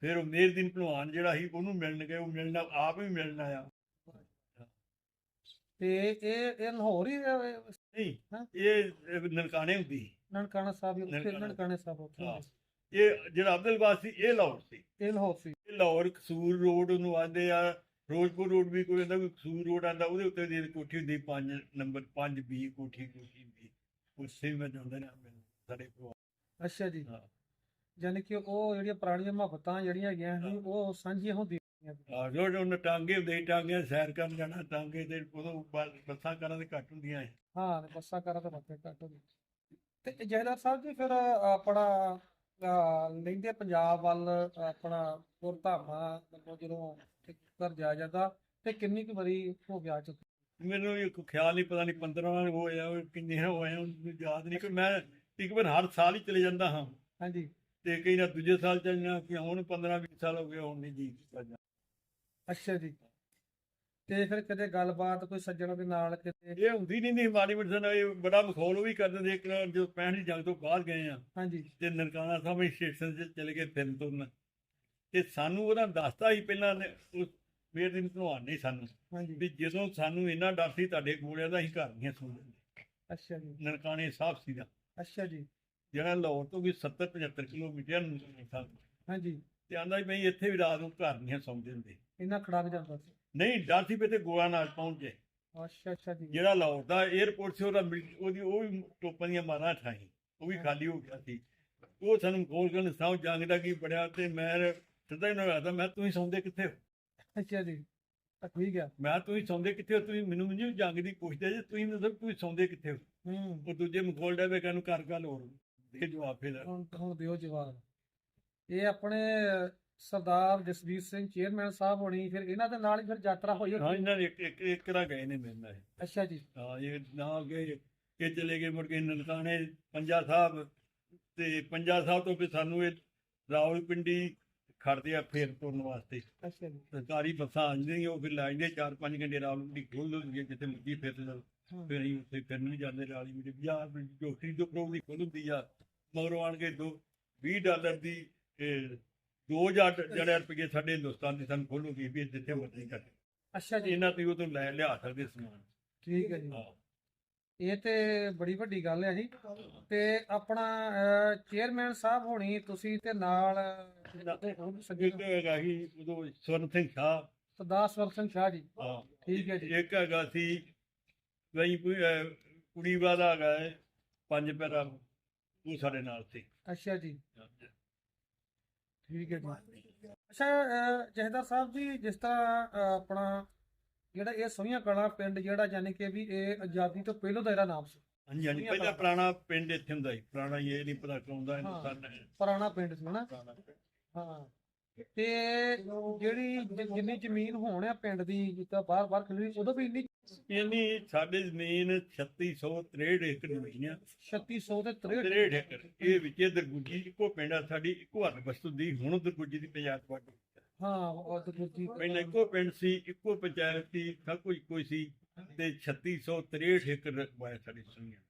ਫਿਰ ਉਹ ਮੇਰ ਦਿਨ ਭਲਵਾਨ ਜਿਹੜਾ ਸੀ ਉਹਨੂੰ ਮਿਲਣ ਗਏ ਉਹ ਮਿਲਣਾ ਆਪ ਵੀ ਮਿਲਣ ਆਇਆ। ਤੇ ਇਹ ਇਹ ਲਾਹੌਰ ਹੀ ਅਹ, ਨਹੀਂ ਹਾਂ। ਇਹ ਨਨਕਾਣੇ ਹੁੰਦੀ। ਸੀ। ਨਨਕਾਣਾ ਸਾਹਿਬ ਹੀ ਉੱਥੇ ਨਨਕਾਣਾ। ਨਨਕਾਣੇ ਸਾਹਿਬ ਉੱਥੇ। ਹਾਂ। ਇਹ ਜਿਹੜਾ ਅਬਦੁਲਬਾਦ ਸੀ ਇਹ ਲਾਹੌਰ ਸੀ। ਇਹ ਲਾਹੌਰ ਸੀ। ਇਹ ਲਾਹੌਰ ਕਸੂਰ ਰੋਡ ਉਹਨੂੰ ਆਂਦੇ ਆ ਫਿਰੋਜ਼ਪੁਰ ਰੋਡ ਵੀ ਕੋਈ ਆਂਦਾ ਕੋਈ ਕਸੂਰ ਰੋਡ ਆਂਦਾ ਉਹਦੇ ਉੱਤੇ ਦੀ ਕੋਠੀ ਹੁੰਦੀ 5 ਨੰਬਰ 5 ਬੀ ਕੋਠੀ ਕੋਠੀ ਹੁੰਦੀ ਉਸੇ ਮੈਂ ਜਾਂਦਾ ਨਾ ਮੈਨੂੰ ਸਾਡੇ ਕੋਲ ਅੱਛਾ ਜੀ। ਹਾਂ। ਯਾਨੀ ਕਿ ਉਹ ਜਿਹੜੀਆਂ ਪੁਰਾਣੀਆਂ ਮੁਹੱਬਤਾਂ ਜਿਹੜੀਆਂ ਹੈਗੀਆਂ ਸੀ ਉਹ ਸਾਂਝੀਆਂ ਹੁੰਦੀਆਂ ਆ ਰੋਡ ਉਹਨਾਂ ਟਾਂਗੇ ਹੁੰਦੇ ਟਾਂਗੇ ਸੈਰ ਕਰਨ ਜਾਣਾ ਟਾਂਗੇ ਤੇ ਉਦੋਂ ਬੱਸਾਂ ਕਰਾਂ ਦੇ ਘੱਟ ਹੁੰਦੀਆਂ। ਹਾਂ ਤੇ ਬੱਸਾਂ ਕਰਾਂ ਤਾਂ ਬੱਸੇ ਘੱਟ ਹੁੰਦੀ ਤੇ ਜਹਦਾਰ ਸਾਹਿਬ ਜੀ ਫਿਰ ਆਪਣਾ ਲਹਿੰਦੇ ਪੰਜਾਬ ਵੱਲ ਆਪਣਾ ਗੁਰਧਾਮਾਂ ਜਦੋਂ ਘਰ ਜਾ ਜਾਂਦਾ ਤੇ ਕਿੰਨੀ ਕੁ ਵਾਰੀ ਹੋ ਗਿਆ ਚੁੱਕਾ ਮੈਨੂੰ ਇਹ ਕੋਈ ਖਿਆਲ ਨਹੀਂ ਪਤਾ ਨਹੀਂ 15 ਹੋਇਆ ਕਿੰਨੇ ਹੋਏ ਆ, ਮੈਨੂੰ ਯਾਦ ਨਹੀਂ ਕਿ ਮੈਂ ਤਕਰੀਬਨ ਹਰ ਸਾਲ ਹੀ ਚਲੇ ਜਾਂਦਾ ਹਾਂ। ਹਾਂਜੀ। ਤੇ ਕਈ ਨਾ ਦੂਜੇ ਸਾਲ ਚੱਲ ਜਾਣਾ ਕਿ ਹੁਣ 15 20 ਸਾਲ ਹੋ ਗਏ ਹੁਣ ਨਹੀਂ ਜੀ ਅੱਛਾ ਜੀ। ਤੇ ਫਿਰ ਕਦੇ ਗੱਲਬਾਤ ਕੋਈ ਸੱਜਣਾ ਦੇ ਨਾਲ ਕਿਤੇ ਇਹ ਹੁੰਦੀ ਨਹੀਂ ਨਹੀਂ ਮਾੜੀ ਮੋਟੀ ਸਾਨੂੰ ਇਹ ਬੜਾ ਮਖੌਲ ਵੀ ਕਰਦੇ ਸੀ ਇੱਕ ਜਦੋਂ 65 ਦੀ ਜੰਗ ਤੋਂ ਬਾਅਦ ਗਏ ਆ। ਹਾਂਜੀ। ਤੇ ਨਨਕਾਣਾ ਸਾਹਿਬ ਸਟੇਸ਼ਨ 'ਤੇ ਚਲੇ ਗਏ ਫਿਰਨ ਤੁਰਨ ਤੇ ਸਾਨੂੰ ਉਹਨਾਂ ਦੱਸਤਾ ਹੀ ਪਹਿਲਾਂ ਉਸ ਮੇਰ ਦਿਨ ਭਲਵਾਨ ਨੇ ਸਾਨੂੰ। ਵੀ ਜਦੋਂ ਸਾਨੂੰ ਇੰਨਾ ਡਰ ਸੀ ਤੁਹਾਡੇ ਗੋਲਿਆਂ ਦਾ ਅਸੀਂ ਘਰ ਨਹੀਂ ਸੌਂ ਅੱਛਾ ਜੀ। ਨਨਕਾਣੇ ਸਾਹਿਬ ਸੀ ਦਾ ਅੱਛਾ ਜੀ। ਜਿਹੜਾ ਲਾਹੌਰ ਤੋਂ ਵੀ 70 75 ਕਿਲੋਮੀਟਰ ਨਨਕਾਣੇ ਸਾਹਿਬ ਹਾਂਜੀ। ਤੇ ਆਂਦਾ ਵੀ ਇੱਥੇ ਵੀ ਰਾਤ ਨੂੰ ਘਰ ਨਹੀਂ ਸੌਂਦੇ ਹੁੰਦੇ ਇੰਨਾ ਖੜਾ ਕੇ ਜਾਂਦਾ ਸੀ। ਨਹੀਂ ਡਰ ਸੀ ਵੀ ਤੇ ਗੋਲਾ ਨਾਲ ਪਹੁੰਚ। ਜਾਏ ਅੱਛਾ ਅੱਛਾ ਜੀ। ਜਿਹੜਾ ਲਾਹੌਰ ਦਾ 에ਅਰਪੋਰਟ ਸੀ ਉਹਦਾ ਉਹਦੀ ਉਹ ਵੀ ਟੋਪਾਂ ਦੀਆਂ ਮਾਰਾਂ ਠਾਈ ਉਹ ਵੀ ਖਾਲੀ ਹੋ ਗਿਆ ਸੀ। ਉਹ ਸਾਨੂੰ ਕੇ ਸਾਹ ਜੰਗ ਦਾ ਕੀ ਬੜਿਆ ਤੇ ਮੈਂ ਸਿੱਧਾ ਹੀ ਨੂੰ ਮੈਂ ਤੁਸੀਂ ਸੌਂਦੇ ਕਿੱਥੇ ਹੋ? ਅੱਛਾ ਜੀ ਤਾਂ ਠੀਕ ਆ। ਮੈਂ ਤੁਸੀਂ ਸੌਂਦੇ ਕਿੱਥੇ ਹੋ? ਤੁਸੀਂ ਮੈਨੂੰ ਨਹੀਂ ਜੰਗ ਦੀ ਪੁੱਛਦੇ ਜੇ ਤੁਸੀਂ ਮੈਨੂੰ ਦੱਸੋ ਤੁਸੀਂ ਸੌਂਦੇ ਕਿੱਥੇ ਹੋ? ਹੂੰ। ਉਹ ਦੂਜੇ ਮਖੌਲ ਡੇ ਵੇ ਨੂੰ ਕਰ ਗੱਲ ਹੋਰ ਦੇ ਜਵਾਬ ਫਿਰ। ਹੁਣ ਹੁਣ ਦਿਓ ਜਵਾਬ। ਇਹ ਆਪਣੇ ਸਰਦਾਰ ਜਸਵੀਰ ਸਿੰਘ ਚੇਅਰਮੈਨ ਸਾਹਿਬ ਹੋਣੀ ਫਿਰ ਇਹਨਾਂ ਦੇ ਨਾਲ ਹੀ ਫਿਰ ਯਾਤਰਾ ਹੋਈ ਹਾਂ। ਇਹਨਾਂ ਨੇ ਇੱਕ ਇੱਕ ਇੱਕ ਰਾ ਗਏ ਨੇ ਮੇਰੇ ਨਾਲ। ਅੱਛਾ ਜੀ। ਹਾਂ ਇਹ ਨਾ ਗਏ ਇਹ ਚਲੇ ਗਏ ਮੁੜ ਕੇ ਨਨਕਾਣੇ ਪੰਜਾ ਸਾਹਿਬ ਤੇ ਪੰਜਾ ਸਾਹਿਬ ਤੋਂ ਫਿਰ ਸਾਨੂੰ ਇਹ ਰਾਵਲਪਿੰਡੀ ਖੜਦੇ ਆ ਫੇਰ ਤੁਰਨ ਵਾਸਤੇ। ਅੱਛਾ ਜੀ। ਸਰਕਾਰੀ ਬੱਸਾਂ ਉਹ ਫਿਰ ਲੈ ਜਾਂਦੇ 4-5 ਘੰਟੇ ਰਾਵਲਪਿੰਡੀ ਖੋਲ ਦਿੰਦੀਆਂ ਜਿੱਥੇ ਮਰਜ਼ੀ ਫਿਰ। ਹਾਂ। ਫਿਰ ਅਸੀਂ ਉੱਥੇ ਫਿਰਨ ਨਹੀਂ ਜਾਂਦੇ ਰਾਲੀ ਮੇਰੇ ਯਾਰ ਜੋਖਰੀ ਜੋ ਪ੍ਰੋ ਦੀ ਖੋਲ ਹੁੰਦੀ ਆ। ਮਗਰੋਂ ਆਣ ਕੇ ਦੋ 20 ਡਾਲਰ ਦੀ ਇਹ, 2000 ਜਿਹੜੇ ਰੁਪਏ ਸਾਡੇ ਹਿੰਦੁਸਤਾਨ ਦੀ ਸਾਨੂੰ ਖੋਲੂਗੀ ਵੀ ਜਿੱਥੇ ਮਰਜ਼ੀ ਕਰ ਅੱਛਾ ਜੀ। ਇਹਨਾਂ ਤੋਂ ਉਹ ਤੋਂ ਲੈ ਲਿਆ ਸਕਦੇ ਸਮਾਨ। ਠੀਕ ਹੈ ਜੀ। ਹਾਂ। ਇਹ ਤੇ ਬੜੀ ਵੱਡੀ ਗੱਲ ਹੈ ਜੀ। ਤੇ ਆਪਣਾ ਚੇਅਰਮੈਨ ਸਾਹਿਬ ਹੋਣੀ ਤੁਸੀਂ ਤੇ ਨਾਲ ਹੋਰ ਸੱਜਣ ਇੱਕ ਹੈਗਾ ਸੀ ਉਦੋਂ ਸਵਰਨ ਸਿੰਘ ਸ਼ਾਹ। ਸਰਦਾਰ ਸਵਰ ਸਿੰਘ ਸ਼ਾਹ ਜੀ। ਹਾਂ। ਠੀਕ ਹੈ ਜੀ। ਇੱਕ ਹੈਗਾ ਸੀ ਵਈ ਕੁੜੀ ਵਾਲਾ ਹੈਗਾ ਹੈ, ਪੰਜ ਪੈਰਾ ਉਹ ਸਾਡੇ ਨਾਲ ਸੀ। ਅੱਛਾ ਜੀ। ਠੀਕ ਹੈ ਜੀ। ਅੱਛਾ ਅਹ, ਜਹੇਦਾਰ ਸਾਹਿਬ ਜੀ ਜਿਸ ਤਰ੍ਹਾਂ ਅਹ, ਆਪਣਾ ਜਿਹੜਾ ਇਹ ਸੋਹੀਆਂ ਕਲਾਂ ਪਿੰਡ ਜਿਹੜਾ ਯਾਨੀ ਕਿ ਵੀ ਇਹ ਆਜ਼ਾਦੀ ਤੋਂ ਪਹਿਲਾਂ ਦਾ ਇਹਦਾ ਨਾਮ ਸੀ। ਹਾਂਜੀ ਹਾਂਜੀ। ਪਹਿਲਾਂ ਪੁਰਾਣਾ ਪਿੰਡ ਇੱਥੇ ਹੁੰਦਾ ਸੀ। ਪੁਰਾਣਾ ਇਹ ਨਹੀਂ ਪਤਾ ਕੌਂਦਾ ਹਿੰਦੁਸਤਾਨ ਹੈ। ਪੁਰਾਣਾ ਪਿੰਡ ਸੀ ਪਿੰਡ। ਹਾਂ। ਤੇ ਜਿਹੜੀ ਜਿੰਨੀ ਜ਼ਮੀਨ ਹੋਣ ਆ ਪਿੰਡ ਦੀ ਜਿੱਦਾਂ ਬਾਹਰ ਬਾਹਰ ਖਿਲਰੀ ਉਦੋਂ ਵੀ ਇੰਨੀ ਇੰਨੀ ਸਾਡੇ ਜ਼ਮੀਨ 3663 ਏਕੜ ਜ਼ਮੀਨ ਆ। 3600 ਤੇ 63 63 ਏਕੜ। ਇਹ ਵਿੱਚ ਦਰਗੁੱਜੀ ਇੱਕੋ ਪਿੰਡ ਆ ਸਾਡੀ ਇੱਕੋ ਹੱਦ ਵਸਤੂ ਦੀ ਹੁਣ ਦਰਗੁੱਜੀ ਦੀ ਬਣ ਗਈ। ਹਾਂ ਉਹ ਦੂਜੀ ਇੱਕੋ ਪਿੰਡ ਸੀ ਇੱਕੋ ਪੰਚਾਇਤ ਸੀ ਸਭ ਕੁਝ ਹੀ ਸੀ ਤੇ 3663 ਏਕੜ ਰਕਬਾ ਹੈ ਸਾਡੀ ਸੁਣੀਆਂ।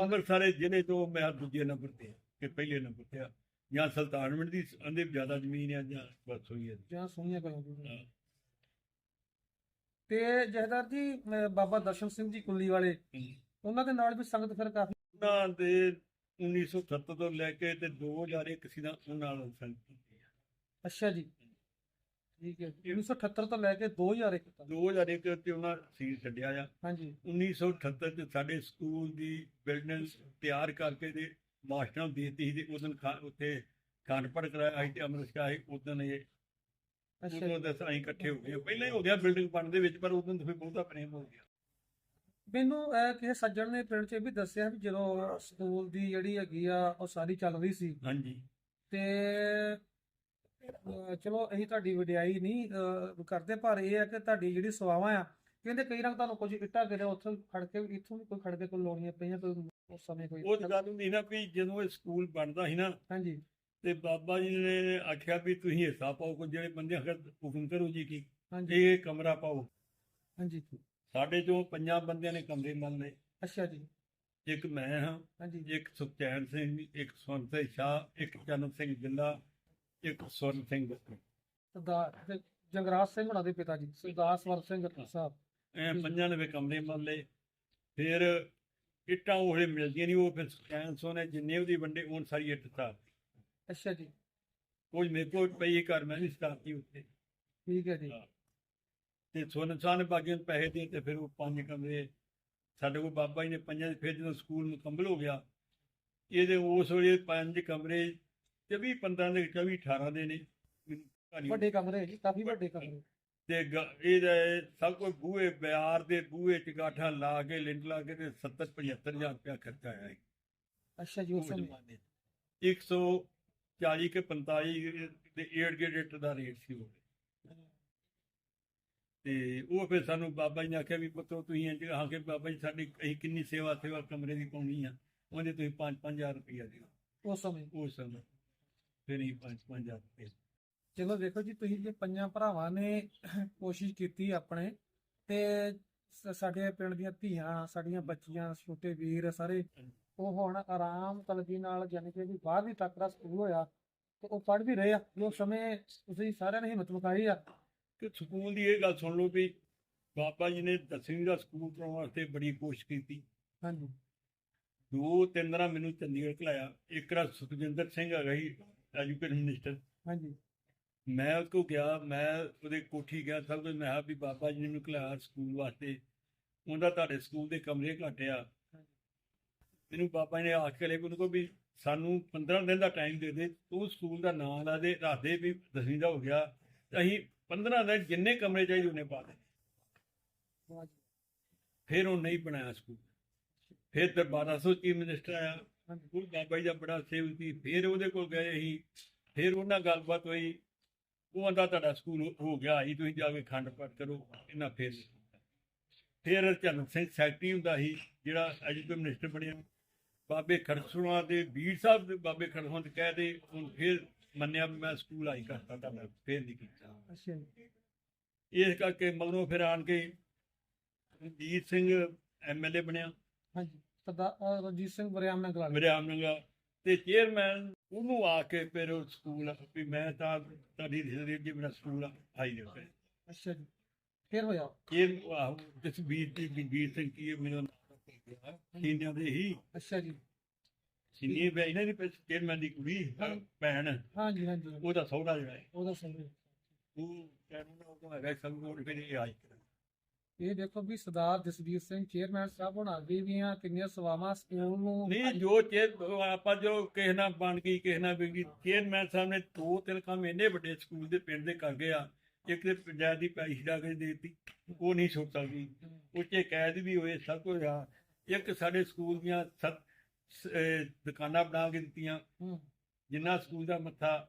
ਅੰਮ੍ਰਿਤਸਰ ਜ਼ਿਲ੍ਹੇ ਤੋਂ ਮੈਂ ਦੂਜੇ ਨੰਬਰ ਤੇ ਕਿ ਪਹਿਲੇ ਨੰਬਰ ਤੇ ਆ ਜਾਂ ਸੁਲਤਾਨਵਿੰਡ ਦੀ ਅੰਦੇ ਜ਼ਿਆਦਾ ਜ਼ਮੀਨ ਆ ਜਾਂ ਬਸ ਹੋਈ ਹੈ ਜਾਂ ਦੀ ਹਾਂ। ਤੇ ਜਹਦਾਰ ਜੀ ਬਾਬਾ ਦਰਸ਼ਨ ਸਿੰਘ ਜੀ ਕੁੱਲੀ ਵਾਲੇ ਉਹਨਾਂ ਦੇ ਨਾਲ ਵੀ ਸੰਗਤ ਫਿਰ ਕਾਫੀ ਉਹਨਾਂ ਦੇ 1970 ਤੋਂ ਲੈ ਕੇ ਤੇ 2001 ਸੀ ਦਾ ਉਹਨਾਂ ਨਾਲ ਸੰਗਤ। ਅੱਛਾ ਜੀ। ਠੀਕ ਹੈ 1978 ਤੋਂ ਲੈ ਕੇ 2001 ਤੱਕ। 2001 ਤੇ ਉਹਨਾਂ ਸੀਟ ਛੱਡਿਆ ਆ। ਹਾਂਜੀ। 1978 ਚ ਸਾਡੇ ਸਕੂਲ ਦੀ ਬਿਲਡਿੰਗ ਤਿਆਰ ਕਰਕੇ ਤੇ ਮਾਸਟਰਾਂ ਨੂੰ ਦੇ ਦਿੱਤੀ ਸੀ ਤੇ ਉਦੋਂ ਉੱਥੇ ਖੰਡ ਪੜ ਕਰਾਇਆ ਸੀ ਤੇ ਅੰਮ੍ਰਿਤ ਸ਼ਾਹੀ ਉਦੋਂ ਇਹ ਅੱਛਾ ਉਦੋਂ। ਦੇ ਅਸੀਂ ਇਕੱਠੇ ਹੋ ਗਏ। ਪਹਿਲਾਂ ਹੀ ਹੋ ਗਿਆ ਬਿਲਡਿੰਗ ਬਣਨ ਦੇ ਵਿੱਚ ਪਰ ਉਦੋਂ ਤਾਂ ਬਹੁਤਾ ਪ੍ਰੇਮ ਹੋ ਗਿਆ। ਮੈਨੂੰ ਅਹ, ਕਿਸੇ ਸੱਜਣ ਨੇ ਪਿੰਡ 'ਚ ਇਹ ਵੀ ਦੱਸਿਆ ਵੀ ਜਦੋਂ ਸਕੂਲ ਦੀ ਜਿਹੜੀ ਹੈਗੀ ਆ ਉਹ ਸਾਰੀ ਚੱਲ ਰਹੀ ਸੀ। ਹਾਂਜੀ। ਤੇ ਅਹ, ਚਲੋ ਅਸੀਂ ਤੁਹਾਡੀ ਵਡਿਆਈ ਨਹੀਂ ਅਹ, ਕਰਦੇ ਪਰ ਇਹ ਹੈ ਕਿ ਤੁਹਾਡੀ ਜਿਹੜੀ ਸੇਵਾਵਾਂ ਆ ਕਹਿੰਦੇ ਕਈ ਰੰਗ ਤੁਹਾਨੂੰ ਕੁਝ ਇੱਟਾਂ ਕਿਤੇ ਉੱਥੋਂ ਖੜ ਕੇ ਇੱਥੋਂ ਵੀ ਕੋਈ ਖੜ ਕੇ ਕੋਈ ਲਾਉਣੀਆਂ ਪਈਆਂ ਕੋਈ ਉਸ ਸਮੇਂ ਕੋਈ ਉਹ ਗੱਲ ਹੁੰਦੀ ਨਾ ਵੀ ਜਦੋਂ ਇਹ ਸਕੂਲ ਬਣਦਾ ਸੀ ਨਾ ਹਾਂਜੀ। ਤੇ ਬਾਬਾ ਜੀ ਨੇ ਆਖਿਆ ਵੀ ਤੁਸੀਂ ਹਿੱਸਾ ਪਾਓ ਕੋਈ ਜਿਹੜੇ ਬੰਦੇ ਅਗਰ ਹੁਕਮ ਕਰੋ ਜੀ ਕੀ ਹਾਂਜੀ। ਇਹ ਕਮਰਾ ਪਾਓ। ਹਾਂਜੀ। ਸਾਡੇ ਚੋਂ ਪੰਜਾਂ ਬੰਦਿਆਂ ਨੇ ਕਮਰੇ ਮੰਨ ਲਏ। ਅੱਛਾ ਜੀ। ਇੱਕ ਮੈਂ ਹਾਂ ਹਾਂਜੀ। ਇੱਕ ਸੁਖਚੈਨ ਸਿੰਘ ਇੱਕ ਸੁਖਤੇ ਸ਼ਾਹ ਇੱਕ ਚਰਨ ਸਿੰਘ ਜਿੰਦਾ ਇੱਕ ਸਵਰਨ ਸਿੰਘ ਸਰਦਾਰ ਜੰਗਰਾਜ ਸਿੰਘ ਹੁਣਾਂ ਦੇ ਪਿਤਾ ਜੀ ਸਰਦਾਰ ਸਵਰ ਸਿੰਘ ਸਾਹਿਬ। ਇਹ ਪੰਜਾਂ ਨੇ ਵੀ ਕਮਰੇ ਮੰਨ ਲਏ ਫਿਰ ਇੱਟਾਂ ਉਹਲੇ ਮਿਲਦੀਆਂ ਨਹੀਂ ਉਹ ਫਿਰ ਸੁਖਚੈਨ ਸੋ ਨੇ ਜਿੰਨੇ ਉਹਦੀ ਵੰਡੇ ਉਹ ਸਾਰੀ ਇੱਟ ਸਾਰ ਅੱਛਾ ਜੀ। ਕੁਝ ਮੇਰੇ ਕੋਲ ਪਈ ਘਰ ਮੈਂ ਵੀ ਸਟਾਰਤੀ ਉੱਤੇ। ਠੀਕ ਹੈ ਜੀ। ਤੇ ਸੋਨ ਸਾਨ ਬਾਗੀਆਂ ਪੈਸੇ ਦੇ ਤੇ ਫਿਰ ਉਹ ਪੰਜ ਕਮਰੇ ਸਾਡੇ ਕੋਲ ਬਾਬਾ ਜੀ ਨੇ ਪੰਜਾਂ ਦੇ ਫਿਰ ਜਦੋਂ ਸਕੂਲ ਮੁਕੰਮਲ ਹੋ ਗਿਆ ਇਹਦੇ ਉਸ ਵੇਲੇ ਪੰਜ ਕਮਰੇ 24 15 ਦੇ 24 18 ਦੇ ਨੇ। ਵੱਡੇ ਕਮਰੇ ਜੀ ਕਾਫੀ ਵੱਡੇ ਕਮਰੇ ਤੇ ਇਹਦਾ ਸਭ ਕੁਝ ਬੂਹੇ ਬਿਆਰ ਦੇ ਬੂਹੇ ਚ ਗਾਠਾਂ ਲਾ ਕੇ ਲਿੰਟ ਲਾ ਕੇ ਤੇ 70 75000 ਰੁਪਇਆ ਖਰਚਾ ਆਇਆ ਹੈ ਅੱਛਾ ਜੀ ਉਸ ਸਮੇਂ 140 ਕੇ 45 ਦੇ 8 ਗੇਟ ਦਾ ਰੇਟ ਸੀ ਉਹ। ਤੇ ਉਹ ਫਿਰ ਸਾਨੂੰ ਬਾਬਾ ਜੀ ਨੇ ਆਖਿਆ ਵੀ ਪੁੱਤੋ ਤੁਸੀਂ ਇੰਜ ਆ ਕੇ ਬਾਬਾ ਜੀ ਸਾਡੀ ਅਸੀਂ ਕਿੰਨੀ ਸੇਵਾ ਸੇਵਾ ਕਮਰੇ ਦੀ ਪਾਉਣੀ ਆ ਉਹਦੇ ਤੁਸੀਂ 5-5000 ਰੁਪਇਆ ਦਿਓ। ਉਸ ਸਮੇਂ। ਉਸ ਸਮੇਂ। ਫਿਰ ਹੀ 5-5000 ਰੁਪਇਆ ਚਲੋ ਦੇਖੋ ਜੀ ਤੁਸੀਂ ਜੇ ਪੰਜਾਂ ਭਰਾਵਾਂ ਨੇ ਕੋਸ਼ਿਸ਼ ਕੀਤੀ ਆਪਣੇ ਤੇ ਸ- ਸਾਡੇ ਪਿੰਡ ਦੀਆਂ ਧੀਆਂ ਸਾਡੀਆਂ ਬੱਚੀਆਂ ਛੋਟੇ ਵੀਰ ਸਾਰੇ ਉਹ ਹੁਣ ਆਰਾਮ ਤਲਬੀ ਨਾਲ ਜਾਣੀ ਕਿ ਵੀ ਬਾਹਰ ਵੀ ਤੱਕ ਦਾ ਸਕੂਲ ਹੋਇਆ ਤੇ ਉਹ ਪੜ੍ਹ ਵੀ ਰਹੇ ਆ। ਜੋ ਸਮੇਂ ਤੁਸੀਂ ਸਾਰਿਆਂ ਨੇ ਹਿੰਮਤ ਮੁਕਾਈ ਆ। ਕਿ ਸਕੂਲ ਦੀ ਇਹ ਗੱਲ ਸੁਣ ਲਓ ਵੀ ਬਾਬਾ ਜੀ ਨੇ ਦਸਵੀਂ ਦਾ ਸਕੂਲ ਕਰਾਉਣ ਵਾਸਤੇ ਬੜੀ ਕੋਸ਼ਿਸ਼ ਕੀਤੀ। ਹਾਂਜੀ। ਦੋ ਤਿੰਨ ਦਿਨਾਂ ਮੈਨੂੰ ਚੰਡੀਗੜ੍ਹ ਘਲਾਇਆ। ਇੱਕ ਰਾ ਸੁਖਜਿੰਦਰ ਸਿੰਘ ਹੈਗਾ ਸੀ ਐਜੂਕੇਸ਼ਨ ਮਿਨਿਸਟਰ ਹਾਂਜੀ। ਮੈਂ ਉਹ ਕੋਲ ਗਿਆ ਮੈਂ ਉਹਦੇ ਕੋਠੀ ਗਿਆ ਸਭ ਕੁਝ ਮੈਂ ਕਿਹਾ ਵੀ ਬਾਬਾ ਜੀ ਨੇ ਘਲਾਇਆ ਸਕੂਲ ਵਾਸਤੇ। ਉਹਦਾ ਤੁਹਾਡੇ ਸਕੂਲ ਦੇ ਕਮਰੇ ਘੱਟ ਆ ਮੈਨੂੰ ਬਾਬਾ ਜੀ ਨੇ ਆਖ ਕੇ ਲੈ ਉਹਨੂੰ ਕੋ ਵੀ ਸਾਨੂੰ 15 ਦਿਨ ਦਾ ਟਾਈਮ ਦੇ ਦੇ ਤੂੰ ਸਕੂਲ ਦਾ ਨਾਮ ਲਾ ਦੇ ਰੱਖ ਦੇ ਵੀ ਦਸਵੀਂ ਦਾ ਹੋ ਗਿਆ। ਅਸੀਂ 15 ਦਿਨ ਜਿੰਨੇ ਕਮਰੇ ਚਾਹੀਦੇ ਉਹਨੇ ਪਾ ਦੇ ਫਿਰ ਉਹ ਨਹੀਂ ਬਣਾਇਆ ਸਕੂਲ। ਫਿਰ ਦਰਬਾਰਾ ਸੋ ਚੀਫ ਮਿਨਿਸਟਰ ਆਇਆ। ਉਹ ਬਾਬਾ ਜੀ ਦਾ ਬੜਾ ਸੇਵ ਸੀ ਫਿਰ ਉਹਦੇ ਕੋਲ ਗਏ ਅਸੀਂ ਫਿਰ ਉਹਨਾਂ ਗੱਲਬਾਤ ਹੋਈ ਉਹ ਆਂਦਾ ਤੁਹਾਡਾ ਸਕੂਲ ਹੋ- ਗਿਆ ਸੀ ਤੁਸੀਂ ਜਾ ਕੇ ਖੰਡ ਪਾਠ ਕਰੋ ਇਹਨਾਂ ਫਿਰ ਫਿਰ ਚਰਨ ਸਿੰਘ ਸੈਕਟਰੀ ਹੁੰਦਾ ਸੀ ਜਿਹੜਾ ਐਜੂਕੇਸ਼ਨ ਮਿਨਿਸਟਰ ਬਣਿਆ ਬਾਬੇ ਖੜਸੂਆਂ ਦੇ ਵੀਰ ਸਾਹਿਬ ਦੇ ਬਾਬੇ ਖੜਸੂਆਂ ਦੇ ਕਹਿ ਦੇ ਹੁਣ ਫਿਰ ਮੰਨਿਆ ਵੀ ਮੈਂ ਸਕੂਲ ਆਈ ਕਰਤਾ ਤਾਂ ਮੈਂ ਫਿਰ ਨਹੀਂ ਕੀਤਾ। ਅੱਛਾ ਜੀ। ਇਸ ਕਰਕੇ ਮਗਰੋਂ ਫਿਰ ਆਣ ਕੇ ਰਣਜੀਤ ਸਿੰਘ ਐਮਐਲਏ ਬਣਿਆ। ਹਾਂਜੀ। ਰਣਜੀਤ ਸਿੰਘ ਵਰਿਆਮ ਨੇ ਗਲਾ ਮੇਰੇ ਆਮਨਗਾ ਤੇ ਚੇਅਰਮੈਨ ਉਹਨੂੰ ਆ ਕੇ ਫਿਰ ਉਹ ਸਕੂਲ ਵੀ ਮੈਂ ਤਾਂ ਤੁਹਾਡੀ ਰਿਸ਼ਤੇ ਜੀ ਮੇਰਾ ਸਕੂਲ ਆਈ ਦੇ ਉੱਤੇ ਅੱਛਾ ਜੀ। ਫਿਰ ਹੋਇਆ। ਇਹ ਆਹੋ ਜਿਸ ਵੀਰ ਦੀ ਵੀਰ ਸਿੰਘ ਕੀ ਹੈ ਮੇਰਾ ਨਾਮ ਸੀਨੀਆਂ ਦੇ ਹੀ। ਅੱਛਾ ਜੀ। ਸੀਨੀਏ ਬੈ ਇਹਨਾਂ ਦੀ ਚੇਅਰਮੈਨ ਦੀ ਕੁੜੀ ਅਹ ਭੈਣ। ਹਾਂਜੀ ਹਾਂਜੀ। ਉਹਦਾ ਸਹੁਰਾ ਜਿਹੜਾ ਹੈ। ਉਹਦਾ ਸਮੇਂ ਉਹ ਕਹਿੰਦਾ ਉਹ ਹੈਗਾ ਸੰਗੋੜ ਫਿਰ ਇਹ ਆਈ ਇਹ ਦੇਖੋ ਵੀ ਸਰਦਾਰ ਜਸਵੀਰ ਸਿੰਘ ਚੇਅਰਮੈਨ ਸਾਹਿਬ ਹੁਣ ਅੱਗੇ ਵੀ ਆ ਕਿੰਨੀਆਂ ਸੇਵਾਵਾਂ ਸਕੂਲ ਨੂੰ ਨਹੀਂ ਜੋ ਚੇਅਰ ਆਪਾਂ ਜੋ ਕਿਸੇ ਨਾਲ ਬਣ ਗਈ ਕਿਸੇ ਨਾਲ ਵਿਗੜੀ ਚੇਅਰਮੈਨ ਸਾਹਿਬ ਨੇ ਦੋ ਤਿੰਨ ਕੰਮ ਇੰਨੇ ਵੱਡੇ ਸਕੂਲ ਦੇ ਪਿੰਡ ਦੇ ਕਰ ਗਏ ਆ। ਇੱਕ ਤੇ ਪੰਚਾਇਤ ਦੀ ਪੈਸੀ ਲਾ ਕੇ ਦਿੱਤੀ ਉਹ ਨਹੀਂ ਛੁੱਟ ਸਕਦੀ। ਉੱਚੇ ਕੈਦ ਵੀ ਹੋਏ ਸਭ ਕੁਝ ਆ। ਇੱਕ ਸਾਡੇ ਸਕੂਲ ਦੀਆਂ ਸੱਤ ਦੁਕਾਨਾਂ ਬਣਾ ਕੇ ਦਿੱਤੀਆਂ। ਜਿੰਨਾ ਸਕੂਲ ਦਾ ਮੱਥਾ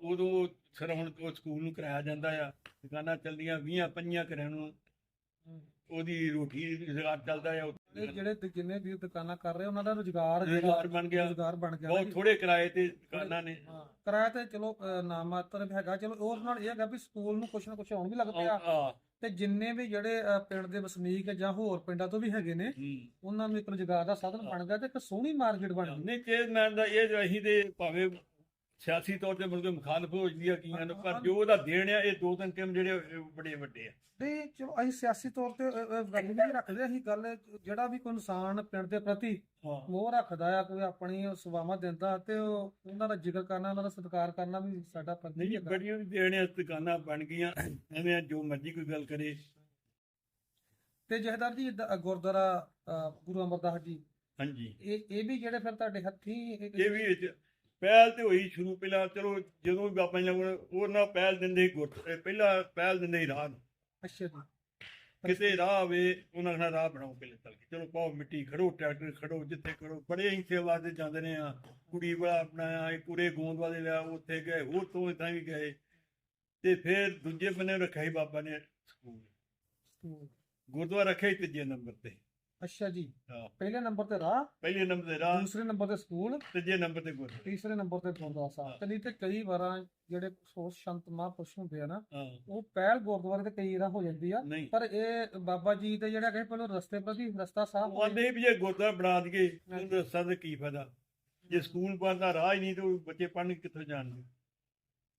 ਉਦੋਂ ਸਰ ਹੁਣ ਉਹ ਸਕੂਲ ਨੂੰ ਕਰਾਇਆ ਜਾਂਦਾ ਆ। ਦੁਕਾਨਾਂ ਚੱਲਦੀਆਂ 20 ਪੰਜਾਂ ਕਰਿਆਂ ਨੂੰ। ਉਹਦੀ ਰੋਟੀ ਰੁਜ਼ਗਾਰ ਚੱਲਦਾ ਆ ਇਹ ਜਿਹੜੇ ਦ- ਜਿੰਨੇ ਵੀ ਦੁਕਾਨਾਂ ਕਰ ਰਹੇ ਉਹਨਾਂ ਦਾ ਰੁਜ਼ਗਾਰ ਰੁਜ਼ਗਾਰ ਬਣ ਗਿਆ। ਰੁਜ਼ਗਾਰ ਬਣ ਗਿਆ। ਬਹੁਤ ਥੋੜੇ ਕਿਰਾਏ ਤੇ ਦੁਕਾਨਾਂ ਨੇ। ਹਾਂ ਕਿਰਾਇਆ ਤੇ ਚਲੋ ਅਹ, ਨਾ ਮਾਤਰ ਹੈਗਾ। ਚਲੋ ਉਸ ਨਾਲ ਇਹ ਹੈਗਾ ਵੀ ਸਕੂਲ ਨੂੰ ਕੁਛ ਨਾ ਕੁਛ ਆਉਣ ਵੀ ਲੱਗ ਪਿਆ। ਆ ਤੇ ਜਿੰਨੇ ਵੀ ਜਿਹੜੇ ਪਿੰਡ ਦੇ ਵਸਨੀਕ ਜਾਂ ਹੋਰ ਪਿੰਡਾਂ ਤੋਂ ਵੀ ਹੈਗੇ ਨੇ ਉਹਨਾਂ ਨੂੰ ਇੱਕ ਰੁਜ਼ਗਾਰ ਦਾ ਸਾਧਨ ਬਣ ਗਿਆ ਤੇ ਇੱਕ ਸੋਹਣੀ ਮਾਰਕੀਟ ਬਣ ਗਈ। ਨਹੀਂ ਚੇਅਰਮੈਨ ਦਾ ਇਹ ਜੋ ਅਸੀਂ ਦੇ ਭਾਵੇਂ ਸਿਆਸੀ ਤੌਰ ਤੇ ਮੁਰਗੇ ਮੁਖਾਲਫ ਹੋ ਜਾਂਦੀ ਆ ਕੀਆਂ ਨੂੰ ਪਰ ਜੋ ਉਹਦਾ ਦੇਣ ਆ ਇਹ ਦੋ ਤਿੰਨ ਕੰਮ ਜਿਹੜੇ ਬੜੇ ਵੱਡੇ ਆ। ਤੇ ਚਲੋ ਅਸੀਂ ਸਿਆਸੀ ਤੌਰ ਤੇ ਗੱਲ ਵੀ ਨਹੀਂ ਰੱਖਦੇ ਅਸੀਂ ਗੱਲ ਜਿਹੜਾ ਵੀ ਕੋਈ ਇਨਸਾਨ ਪਿੰਡ ਦੇ ਪ੍ਰਤੀ ਹਾਂ। ਮੋਹ ਰੱਖਦਾ ਆ ਕੋਈ ਆਪਣੀ ਉਹ ਸੇਵਾਵਾਂ ਦਿੰਦਾ ਤੇ ਉਹ ਉਹਨਾਂ ਦਾ ਜ਼ਿਕਰ ਕਰਨਾ ਉਹਨਾਂ ਦਾ ਸਤਿਕਾਰ ਕਰਨਾ ਵੀ ਸਾਡਾ ਫਰਜ਼ ਨਹੀਂ ਹੈਗਾ। ਬੜੀਆਂ ਵੀ ਦੇਣ ਆ ਦੁਕਾਨਾਂ ਬਣ ਗਈਆਂ ਐਵੇਂ ਜੋ ਮਰਜ਼ੀ ਕੋਈ ਗੱਲ ਕਰੇ। ਤੇ ਜਹਦਾਰ ਜੀ ਅ, ਗੁਰਦੁਆਰਾ ਅ, ਗੁਰੂ ਅਮਰਦਾਸ ਜੀ ਹਾਂਜੀ। ਇਹ ਇਹ ਵੀ ਜਿਹੜੇ ਫਿਰ ਤੁਹਾਡੇ ਹੱਥੀ ਇਹ ਵੀ ਇਹ 'ਚ ਪਹਿਲ ਤੇ ਹੋਈ ਸ਼ੁਰੂ ਪਹਿਲਾਂ ਚਲੋ ਜਦੋਂ ਵੀ ਬਾਬਾ ਜੀ ਨਾਲ ਪਹਿਲ ਦਿੰਦੇ ਗੁਰ ਪਹਿਲਾਂ ਪਹਿਲ ਦਿੰਦੇ ਸੀ ਰਾਹ ਨੂੰ। ਅੱਛਾ ਜੀ। ਕਿਤੇ ਰਾਹ ਆਵੇ ਉਹਨਾਂ ਨਾਲ ਰਾਹ ਬਣਾਓ ਪਹਿਲੇ ਚੱਲ ਕੇ ਚਲੋ ਪਾਓ ਮਿੱਟੀ ਖੜੋ ਟਰੈਕਟਰ ਖੜੋ ਜਿੱਥੇ ਖੜੋ ਬੜੇ ਹੀ ਸੇਵਾ ਤੇ ਜਾਂਦੇ ਨੇ ਆ। ਕੁੜੀ ਵਾਲਾ ਬਣਾਇਆ ਇਹ ਪੂਰੇ ਗੋਂਦ ਵਾਲੇ ਲਿਆ ਉੱਥੇ ਗਏ ਹੋਰ ਤੋਂ ਇਦਾਂ ਵੀ ਗਏ। ਤੇ ਫਿਰ ਦੂਜੇ ਬੰਨੇ ਰੱਖਿਆ ਸੀ ਬਾਬਾ ਨੇ ਸਕੂਲ। ਹੂੰ। ਗੁਰਦੁਆਰਾ ਰੱਖਿਆ ਤੀਜੇ ਨੰਬਰ ਤੇ। ਅੱਛਾ ਜੀ। ਹਾਂ। ਪਹਿਲੇ ਨੰਬਰ ਤੇ ਰਾਹ ਪਹਿਲੇ ਨੰਬਰ ਤੇ ਰਾਹ ਦੂਸਰੇ ਨੰਬਰ ਤੇ ਸਕੂਲ ਤੀਜੇ ਨੰਬਰ ਤੇ ਗੁਰਦੁਆਰਾ ਤੀਸਰੇ ਨੰਬਰ ਤੇ ਗੁਰਦੁਆਰਾ ਸਾਹਿਬ। ਹਾਂ। ਤੇ ਨਹੀਂ ਤੇ ਕਈ ਵਾਰਾਂ ਜਿਹੜੇ ਸੋਚ ਸੰਤ ਮਹਾਂਪੁਰਸ਼ ਹੁੰਦੇ ਆ ਨਾ ਹਾਂ। ਉਹ ਪਹਿਲ ਗੁਰਦੁਆਰੇ ਤੇ ਕਈ ਵਾਰਾਂ ਹੋ ਜਾਂਦੀ ਆ। ਪਰ ਇਹ ਬਾਬਾ ਜੀ ਤੇ ਜਿਹੜਾ ਕਹੇ ਪਹਿਲਾਂ ਰਸਤੇ ਪ੍ਰਤੀ ਰਸਤਾ ਸਾਫ਼ ਹੋਵੇ। ਆਂਦੇ ਵੀ ਜੇ ਗੁਰਦੁਆਰਾ ਬਣਾ ਦਈਏ। ਉਹਨੂੰ ਰਸਤਾ ਤੇ ਕੀ ਫਾਇਦਾ? ਜੇ ਸਕੂਲ ਪੜ੍ਹਦਾ ਰਾਹ ਹੀ ਨਹੀਂ ਤੇ ਬੱਚੇ ਪੜ੍ਹਨ ਕਿੱਥੋਂ ਜਾਣਗੇ?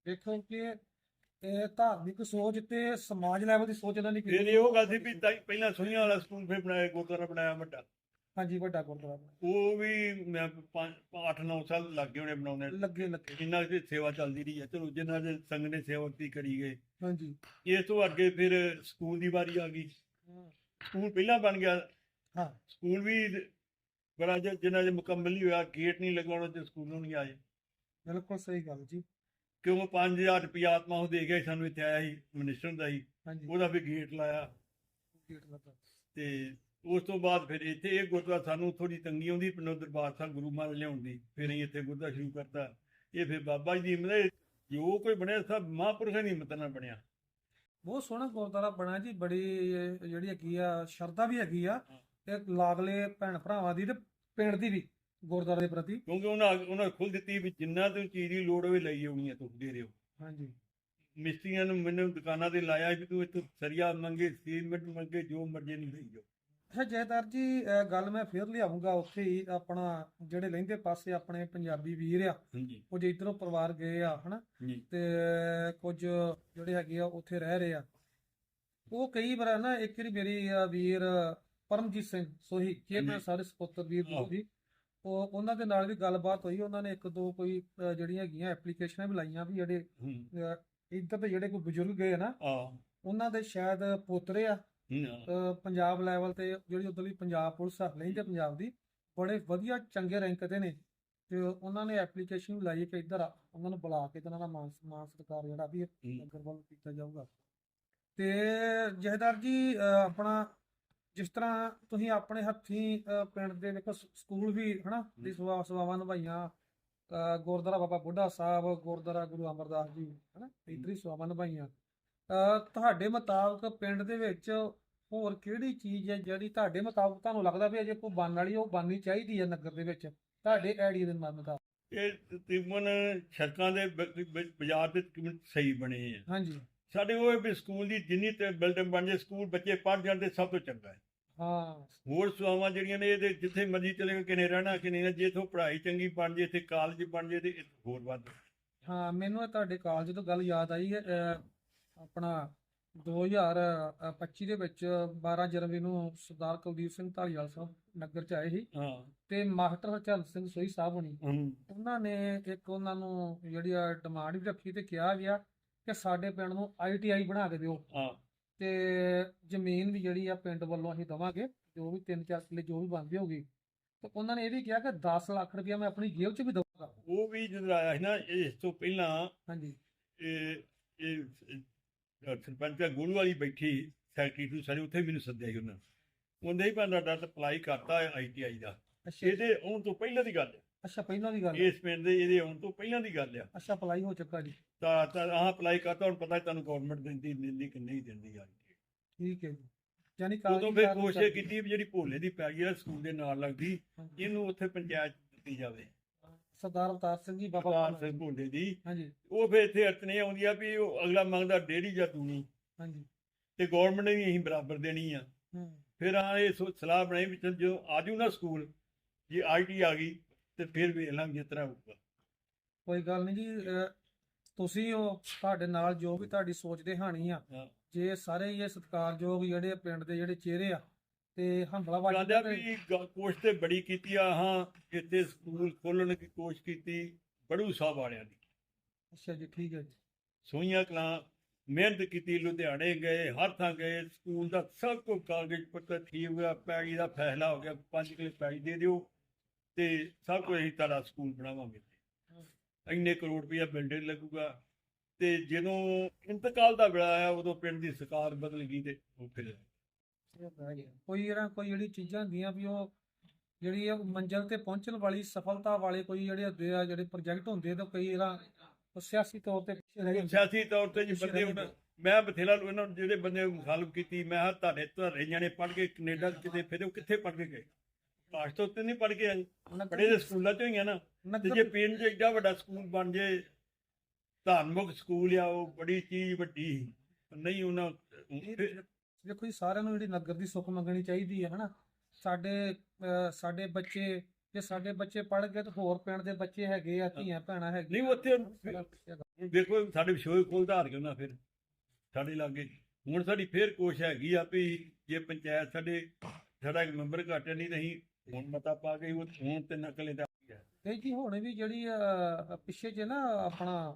ਦੇਖੋ ਕਿ ਇਹ ਧਾਰਮਿਕ ਸੋਚ ਤੇ ਸਮਾਜ ਲੈਵਲ ਦੀ ਸੋਚ ਇਹਨਾਂ ਦੀ ਫਿਰ ਕਿੰਨੀ- ਇਹੋ ਗੱਲ ਸੀ ਵੀ ਤਾਂ ਪਹਿਲਾਂ ਸੋਈਆਂ ਵਾਲਾ ਸਕੂਲ ਫਿਰ ਬਣਾਇਆ ਗੁਰਦੁਆਰਾ ਬਣਾਇਆ ਵੱਡਾ। ਹਾਂਜੀ ਵੱਡਾ ਗੁਰਦੁਆਰਾ ਉਹ ਵੀ ਮੈਂ 8-9 ਸਾਲ ਲੱਗ ਉਹਨੇ ਬਣਾਉਣੇ। ਲੱਗੇ ਲੱਗੇ। ਇੰਨਾ ਕਿ ਸੇਵਾ ਚੱਲਦੀ ਰਹੀ ਹੈ। ਚਲੋ ਜਿੰਨਾ ਦੇ ਸੰਗ ਨੇ ਸੇਵਾ ਕੀਤੀ ਕਰੀ ਗਏ। ਹਾਂਜੀ। ਇਸ ਤੋਂ ਅੱਗੇ ਫਿਰ ਸਕੂਲ ਦੀ ਵਾਰੀ ਆ ਗਈ। ਸਕੂਲ ਪਹਿਲਾਂ ਬਣ ਗਿਆ। ਹਾਂ। ਸਕੂਲ ਵੀ ਬੜਾ ਜਿ- ਜਿੰਨਾ ਜੇ ਮੁਕੰਮਲ ਨਹੀਂ ਹੋਇਆ ਗੇਟ ਨਹੀਂ ਲਗਾਉਣਾ ਤੇ ਸਕੂਲ ਨੂੰ ਨਹੀਂ ਆਏ। ਬਿਲਕੁਲ ਸਹੀ ਗੱਲ ਜੀ। ਕਿਉਂ 5000 ਰੁਪਇਆ ਆਤਮਾ ਉਹ ਦੇ ਗਿਆ ਸੀ, ਸਾਨੂੰ ਇੱਥੇ ਆਇਆ ਸੀ ਮਿਨਿਸਟਰ ਦਾ ਹੀ ਹਾਂਜੀ। ਉਹਦਾ ਵੀ ਗੇਟ ਲਾਇਆ। ਗੇਟ ਲੱਗਾ ਤੇ ਉਸ ਤੋਂ ਬਾਅਦ ਫਿਰ ਇੱਥੇ ਇਹ ਗੁਰਦੁਆਰਾ ਸਾਨੂੰ ਥੋੜੀ ਤੰਗੀ ਆਉਂਦੀ ਪਿੰਡੋਂ ਦਰਬਾਰ ਸਾਹਿਬ ਗੁਰੂ ਮਹਾਰਾਜ ਲਿਆਉਣ ਦੀ। ਫਿਰ ਅਸੀਂ ਇੱਥੇ ਗੁਰਦੁਆਰਾ ਸ਼ੁਰੂ ਕਰਤਾ। ਇਹ ਫਿਰ ਬਾਬਾ ਜੀ ਦੀ ਹਿੰਮਤ ਜੋ ਕੋਈ ਬਣਿਆ ਸਭ ਮਹਾਂਪੁਰਖਾਂ ਦੀ ਹਿੰਮਤ ਨਾਲ ਬਣਿਆ। ਬਹੁਤ ਸੋਹਣਾ ਗੁਰਦੁਆਰਾ ਬਣਾ ਜੀ ਬੜੀ ਜਿਹੜੀ ਹੈਗੀ ਆ ਸ਼ਰਧਾ ਵੀ ਹੈਗੀ ਆ। ਤੇ ਲਾਗਲੇ ਭੈਣ ਭਰਾਵਾਂ ਦੀ ਤੇ ਪਿੰਡ ਦੀ ਵੀ। ਗੁਰਦੁਆਰੇ ਦੇ ਪ੍ਰਤੀ? ਕਿਉਂਕਿ ਉਹਨਾਂ ਉਹਨਾਂ ਖੁੱਲ ਦਿੱਤੀ ਵੀ ਜਿੰਨਾ ਤੋਂ ਚੀਜ਼ ਦੀ ਲੋੜ ਹੋਵੇ ਲਈ ਆਉਣੀ ਹੈ ਤੂੰ ਦੇ ਦਿਓ। ਹਾਂਜੀ। ਮਿਸਤਰੀਆਂ ਨੂੰ ਮੈਨੂੰ ਦੁਕਾਨਾਂ ਤੇ ਲਾਇਆ ਵੀ ਤੂੰ ਇੱਥੋਂ ਸਰੀਆ ਮੰਗੇ ਸੀਮੈਂਟ ਮੰਗੇ ਜੋ ਮਰਜ਼ੀ ਨਹੀਂ ਲਈ ਜਾਓ। ਅੱਛਾ ਜੈਦਾਰ ਜੀ ਗੱਲ ਮੈਂ ਫੇਰ ਲਿਆਉਂਗਾ। ਉੱਥੇ ਹੀ ਆਪਣਾ ਜਿਹੜੇ ਲਹਿੰਦੇ ਪਾਸੇ ਆਪਣੇ ਪੰਜਾਬੀ ਵੀਰ ਆ ਹਾਂਜੀ। ਕੁਝ ਇਧਰੋਂ ਪਰਿਵਾਰ ਗਏ ਆ ਹਨਾ? ਜੀ ਤੇ ਕੁਝ ਜਿਹੜੇ ਹੈਗੇ ਆ ਉੱਥੇ ਰਹਿ ਰਹੇ ਆ। ਉਹ ਕਈ ਵਾਰ ਨਾ ਇੱਕ ਵਾਰੀ ਮੇਰੀ ਵੀਰ ਪਰਮਜੀਤ ਸਿੰਘ ਸੋਹੀ ਚੇਅਰਮੈਨ ਹਾਂਜੀ। ਸਾਰੇ ਸਪੋਰਟਰ ਵੀਰ। ਜੀ ਉਹ ਉਹਨਾਂ ਦੇ ਨਾਲ ਵੀ ਗੱਲਬਾਤ ਹੋਈ ਉਹਨਾਂ ਨੇ ਇੱਕ ਦੋ ਕੋਈ ਜਿਹੜੀਆਂ ਹੈਗੀਆਂ ਐਪਲੀਕੇਸ਼ਨਾਂ ਵੀ ਲਾਈਆਂ ਵੀ ਜਿਹੜੇ ਹੂੰ। ਇੱਧਰ ਦੇ ਜਿਹੜੇ ਕੋਈ ਬਜ਼ੁਰਗ ਗਏ ਨਾ ਆ ਉਹਨਾਂ ਦੇ ਸ਼ਾਇਦ ਪੋਤਰੇ ਆ ਹੂੰ। ਪੰਜਾਬ ਲੈਵਲ ਤੇ ਜਿਹੜੀ ਉਧਰਲੀ ਪੰਜਾਬ ਪੁਲਿਸ ਆ ਲਹਿੰਦੇ ਪੰਜਾਬ ਦੀ ਬੜੇ ਵਧੀਆ ਚੰਗੇ ਰੈਂਕ ਤੇ ਨੇ। ਤੇ ਉਹਨਾਂ ਨੇ ਐਪਲੀਕੇਸ਼ਨ ਵੀ ਲਾਈ ਕਿ ਇੱਧਰ ਆ ਉਹਨਾਂ ਨੂੰ ਬੁਲਾ ਕੇ ਤੇ ਉਹਨਾਂ ਦਾ ਮਾਨ ਮਾਨ ਸਤਿਕਾਰ ਜਿਹੜਾ ਵੀ ਹੂੰ। ਨਗਰ ਵੱਲ ਕੀਤਾ ਜਾਊਗਾ। ਤੇ ਜਹਦਾਰ ਜੀ ਆਪਣਾ ਜਿਸ ਤਰ੍ਹਾਂ ਤੁਸੀਂ ਆਪਣੇ ਹੱਥੀਂ ਪਿੰਡ ਦੇ ਸ- ਸਕੂਲ ਵੀ ਹਨਾ ਦੀ ਸੇਵਾ ਸੇਵਾਵਾਂ ਨਿਭਾਈਆਂ। ਗੁਰਦੁਆਰਾ ਬਾਬਾ ਬੁੱਢਾ ਸਾਹਿਬ ਗੁਰਦੁਆਰਾ ਗੁਰੂ ਅਮਰਦਾਸ ਜੀ ਹਨਾ ਇਧਰੀ ਸੇਵਾਵਾਂ ਨਿਭਾਈਆਂ। ਤੁਹਾਡੇ ਮੁਤਾਬਕ ਪਿੰਡ ਦੇ ਵਿੱਚ ਹੋਰ ਕਿਹੜੀ ਚੀਜ਼ ਹੈ ਜਿਹੜੀ ਤੁਹਾਡੇ ਮੁਤਾਬਕ ਤੁਹਾਨੂੰ ਲੱਗਦਾ ਵੀ ਅਜੇ ਕੋਈ ਬਣਨ ਵਾਲੀ ਉਹ ਬਣਨੀ ਚਾਹੀਦੀ ਹੈ ਨਗਰ ਦੇ ਵਿੱਚ? ਤੁਹਾਡੇ ਆਈਡੀਆ ਦੇ ਮੁਤਾਬਕ। ਇਹ ਤਕਰੀਬਨ ਸੜਕਾਂ ਦੇ ਬਾਜ਼ਾਰ ਦੇ ਤਕਰੀਬਨ ਸਹੀ ਬਣੇ ਆ। ਹਾਂਜੀ। ਸਾਡੇ ਉਹ ਵੀ ਸਕੂਲ ਦੀ ਜਿੰਨੀ ਤੇ ਬਿਲਡਿੰਗ ਬਣ ਜੇ ਸਕੂਲ ਬੱਚੇ ਪੜ੍ਹ ਜਾਂਦੇ ਸਭ ਤੋਂ ਚੰਗਾ ਹੈ। ਹਾਂ। ਹੋਰ ਸੁਆਵਾਂ ਜਿਹੜੀਆਂ ਨੇ ਇਹਦੇ ਜਿੱਥੇ ਮਰਜ਼ੀ ਚਲੇ ਗਏ ਕਿਨੇ ਰਹਿਣਾ ਕਿਨੇ ਨਾ ਜੇ ਇਥੋਂ ਪੜ੍ਹਾਈ ਚੰਗੀ ਬਣ ਜੇ ਇੱਥੇ ਕਾਲਜ ਬਣ ਜੇ ਤੇ ਇਹ ਹੋਰ ਵੱਧ। ਹਾਂ ਮੈਨੂੰ ਇਹ ਤੁਹਾਡੇ ਕਾਲਜ ਤੋਂ ਗੱਲ ਯਾਦ ਆਈ ਹੈ ਅਹ, ਆਪਣਾ 2025 ਦੇ ਵਿੱਚ 12 ਜਨਵਰੀ ਨੂੰ ਸਰਦਾਰ ਕੁਲਦੀਪ ਸਿੰਘ ਢਾਲੀਵਾਲ ਸਾਹਿਬ ਨਗਰ ਚ ਆਏ ਸੀ। ਹਾਂ। ਤੇ ਮਾਸਟਰ ਹਰਚੰਦ ਸਿੰਘ ਸੋਹੀ ਸਾਹਿਬ ਹੋਣੀ ਉਹਨਾਂ ਨੇ ਇੱਕ ਉਹਨਾਂ ਨੂੰ ਜਿਹੜੀ ਆ ਡਿਮਾਂਡ ਵੀ ਰੱਖੀ ਤੇ ਕਿਹਾ ਗਿਆ ਕਿ ਸਾਡੇ ਪਿੰਡ ਨੂੰ ਆਈਟੀਆਈ ਬਣਾ ਕੇ ਦਿਓ। ਹਾਂ। ਤੇ ਜ਼ਮੀਨ ਵੀ ਜਿਹੜੀ ਆ ਪਿੰਡ ਵੱਲੋਂ ਅਸੀਂ ਦਵਾਂਗੇ ਜੋ ਵੀ 3-4 ਕਿੱਲੇ ਜੋ ਵੀ ਬਣਦੀ ਹੋਗੀ ਤੇ ਉਹਨਾਂ ਨੇ ਇਹ ਵੀ ਕਿਹਾ ਕਿ 10 ਲੱਖ ਰੁਪਇਆ ਮੈਂ ਆਪਣੀ ਜੇਬ 'ਚ ਵੀ ਦਊਂਗਾ। ਉਹ ਵੀ ਜਦੋਂ ਆਇਆ ਸੀ ਨਾ ਇਸ ਤੋਂ ਪਹਿਲਾਂ ਹਾਂਜੀ। ਇਹ ਇਹ ਸਰਪੰਚ ਦਾ ਗੁਰੂ ਵਾਲੀ ਬੈਠੀ ਸੈਕਟਰੀ ਨੂੰ ਸਾਰੇ ਉੱਥੇ ਮੈਨੂੰ ਸੱਦਿਆ ਸੀ ਉਹਨਾਂ ਉਹਦੇ ਹੀ ਬੰਦਾ ਡਾਟ ਅਪਲਾਈ ਕਰਤਾ ਆਈਟੀਆਈ ਦਾ। ਇਹਦੇ ਆਉਣ ਤੋਂ ਪਹਿਲਾਂ ਦੀ ਗੱਲ ਹੈ ਅੱਛਾ ਪਹਿਲਾਂ ਦੀ ਗੱਲ। ਇਸ ਪਿੰਡ ਦੇ ਇਹਦੇ ਆਉਣ ਤੋਂ ਪਹਿਲਾਂ ਦੀ ਗੱਲ ਆ। ਅੱਛਾ ਅਪਲਾਈ ਹੋ ਚੁੱਕਾ ਜੀ। ਤਾਂ ਤਾਂ ਆਹ ਅਪਲਾਈ ਕਰਤਾ ਹੁਣ ਪਤਾ ਤੁਹਾਨੂੰ ਗਵਰਨਮੈਂਟ ਦਿੰਦੀ ਦਿੰਦੀ ਕਿ ਨਹੀਂ ਦਿੰਦੀ ਆ ਠੀਕ ਹੈ ਜੀ। ਯਾਨੀ ਉਦੋਂ ਫਿਰ ਕੋਸ਼ਿਸ਼। ਕੀਤੀ ਵੀ ਜਿਹੜੀ ਭੋਲੇ ਦੀ ਪੈ ਗਈ ਸਕੂਲ ਦੇ ਨਾਲ ਲੱਗਦੀ ਹਾਂਜੀ। ਇਹਨੂੰ ਉੱਥੇ ਪੰਚਾਇਤ ਦਿੱਤੀ ਜਾਵੇ। ਸਰਦਾਰ ਅਵਤਾਰ ਸਿੰਘ ਜੀ ਬਾਬਾ ਬਾਬਾ ਸਿੰਘ। ਭੋਲੇ ਦੀ। ਹਾਂਜੀ। ਉਹ ਫਿਰ ਇੱਥੇ ਅਰਥ ਨਹੀਂ ਆਉਂਦੀ ਆ ਵੀ ਉਹ ਅਗਲਾ ਮੰਗਦਾ ਡੇਢੀ ਜਾਂ ਦੂਣੀ। ਹਾਂਜੀ। ਤੇ ਗਵਰਨਮੈਂਟ ਨੇ ਵੀ ਅਸੀਂ ਬਰਾਬਰ ਦੇਣੀ ਆ। ਹੂੰ। ਫਿਰ ਆ ਇਹ ਸੋ- ਸਲਾਹ ਬਣਾਈ ਵੀ ਚੱਲ ਜਦੋਂ ਆਜੂ ਨਾ ਸਕੂਲ ਜੇ ਆਈਟੀ ਆ ਗਈ ਤੇ ਫਿਰ ਵੇਖ ਲਾਂਗੇ ਜਿਸ ਤਰ੍ਹਾਂ ਹੋਊਗਾ। ਕੋਈ ਗੱਲ ਨਹੀਂ ਜੀ ਅਹ, ਤੁਸੀਂ ਉਹ ਤੁਹਾਡੇ ਨਾਲ ਜੋ ਵੀ ਤੁਹਾਡੀ ਸੋਚ ਦੇ ਹਾਣੀ ਆ। ਜੇ ਸਾਰੇ ਹੀ ਇਹ ਸਤਿਕਾਰਯੋਗ ਜਿਹੜੇ ਪਿੰਡ ਦੇ ਜਿਹੜੇ ਚਿਹਰੇ ਆ ਤੇ ਕਹਿੰਦਾ ਦੇ ਵੀ ਤੇ ਬੜੀ ਕੀਤੀ ਆ ਹਾਂ ਇੱਥੇ ਸਕੂਲ ਖੋਲਣ ਦੀ ਕੋਸ਼ਿਸ਼ ਕੀਤੀ ਬੜੂ ਸਾਹਿਬ ਵਾਲਿਆਂ ਦੀ। ਅੱਛਾ ਜੀ ਠੀਕ ਹੈ ਜੀ। ਸੋਈਆਂ ਕਲਾਂ ਮਿਹਨਤ ਕੀਤੀ ਲੁਧਿਆਣੇ ਗਏ ਹਰ ਥਾਂ ਗਏ ਸਕੂਲ ਦਾ ਸਭ ਕੁਝ ਕਾਗਜ਼ ਪੱਤਰ ਠੀਕ ਹੋਇਆ ਪੈੜੀ ਦਾ ਫੈਸਲਾ ਹੋ ਗਿਆ ਪੰਜ ਕਿਲੇ ਪੈੜੀ ਦੇ ਦਿਓ ਤੇ ਸਭ ਕੁਝ ਅਸੀਂ ਤੁਹਾਡਾ ਸਕੂਲ ਬਣਾਵਾਂਗੇ। ਇੰਨੇ ਕਰੋੜ ਰੁਪਇਆ ਬਿਲਡਿੰਗ ਲੱਗੂਗਾ ਤੇ ਜਦੋਂ ਇੰਤਕਾਲ ਦਾ ਵੇਲਾ ਆਇਆ ਉਦੋਂ ਪਿੰਡ ਦੀ ਸਰਕਾਰ ਬਦਲ ਗਈ ਤੇ ਉਹ ਫਿਰ ਕੋਈ ਜਿਹੜਾ ਕੋਈ ਜਿਹੜੀ ਚੀਜ਼ਾਂ ਹੁੰਦੀਆਂ ਵੀ ਉਹ ਜਿਹੜੀ ਆ ਮੰਜ਼ਿਲ ਤੇ ਪਹੁੰਚਣ ਵਾਲੀ ਸਫਲਤਾ ਵਾਲੇ ਕੋਈ ਜਿਹੜੇ ਹੁੰਦੇ ਆ ਜਿਹੜੇ ਪ੍ਰੋਜੈਕਟ ਹੁੰਦੇ ਤਾਂ ਕਈ ਜਿਹੜਾ ਉਹ ਸਿਆਸੀ ਤੌਰ ਤੇ ਸਿਆਸੀ ਤੌਰ ਤੇ ਜੀ ਬੰਦੇ ਹੁਣ। ਮੈਂ ਬਥੇਰਾ ਉਹਨਾਂ ਨੂੰ ਜਿਹੜੇ ਬੰਦੇ ਮੁਖਾਲਫ ਕੀਤੀ ਮੈਂ ਤੁਹਾਡੇ ਤੁਹਾਡੇ ਜਾਣੇ ਪੜ੍ਹ ਕੇ ਕੈਨੇਡਾ ਕਿਤੇ ਫਿਰ ਉਹ ਕਿੱਥੇ ਪੜ੍ਹ ਕੇ ਗਏ? ਕਾਸ਼ ਤੋਂ ਉੱਤੇ ਨਹੀਂ ਪੜ੍ਹ ਕੇ ਆਏ ਪੜ੍ਹੇ ਦੇ ਸਕੂਲਾਂ ਚੋਂ ਹੀ ਆ ਨਾ। ਤੇ ਜੇ ਪਿੰਡ 'ਚ ਏਡਾ ਵੱਡਾ ਸਕੂਲ ਬਣ ਜੇ ਧਾਰਮਿਕ ਸਕੂਲ ਆ ਉਹ ਬੜੀ ਚੀਜ਼ ਵੱਡੀ ਨਹੀਂ ਉਹਨਾਂ ਦੇਖੋ ਜੀ ਸਾਰਿਆਂ ਨੂੰ ਜਿਹੜੀ ਨਗਰ ਦੀ ਸੁੱਖ ਮੰਗਣੀ ਚਾਹੀਦੀ ਹੈ ਹਨਾ? ਸਾਡੇ ਸਾਡੇ ਬੱਚੇ ਜੇ ਸਾਡੇ ਬੱਚੇ ਪੜ੍ਹ ਗਏ ਤਾਂ ਹੋਰ ਪਿੰਡ ਦੇ ਬੱਚੇ ਹੈਗੇ ਆ ਧੀਆਂ ਭੈਣਾਂ ਹੈਗੀਆਂ। ਨਹੀਂ ਉੱਥੇ ਦੇਖੋ ਸਾਡੇ ਵਿਸ਼ੋਏ ਕੋਲ ਧਾਰ ਕੇ ਉਹਨਾਂ ਫਿਰ ਸਾਡੇ ਲਾਗੇ। ਹੁਣ ਸਾਡੀ ਫੇਰ ਕੋਸ਼ਿਸ਼ ਹੈਗੀ ਆ ਵੀ ਜੇ ਪੰਚਾਇਤ ਸਾਡੇ ਸਾਡਾ ਇੱਕ ਮੈਂਬਰ ਘੱਟ ਨਹੀਂ ਨਹੀਂ ਹੁਣ ਮਤਾ ਪਾ ਕੇ ਉਹ ਹੁਣ ਤੇ ਨਕਲੇ ਦਾ ਤੇ ਜੀ ਹੁਣ ਵੀ ਜਿਹੜੀ ਅਹ, ਪਿੱਛੇ ਜੇ ਨਾ ਆਪਣਾ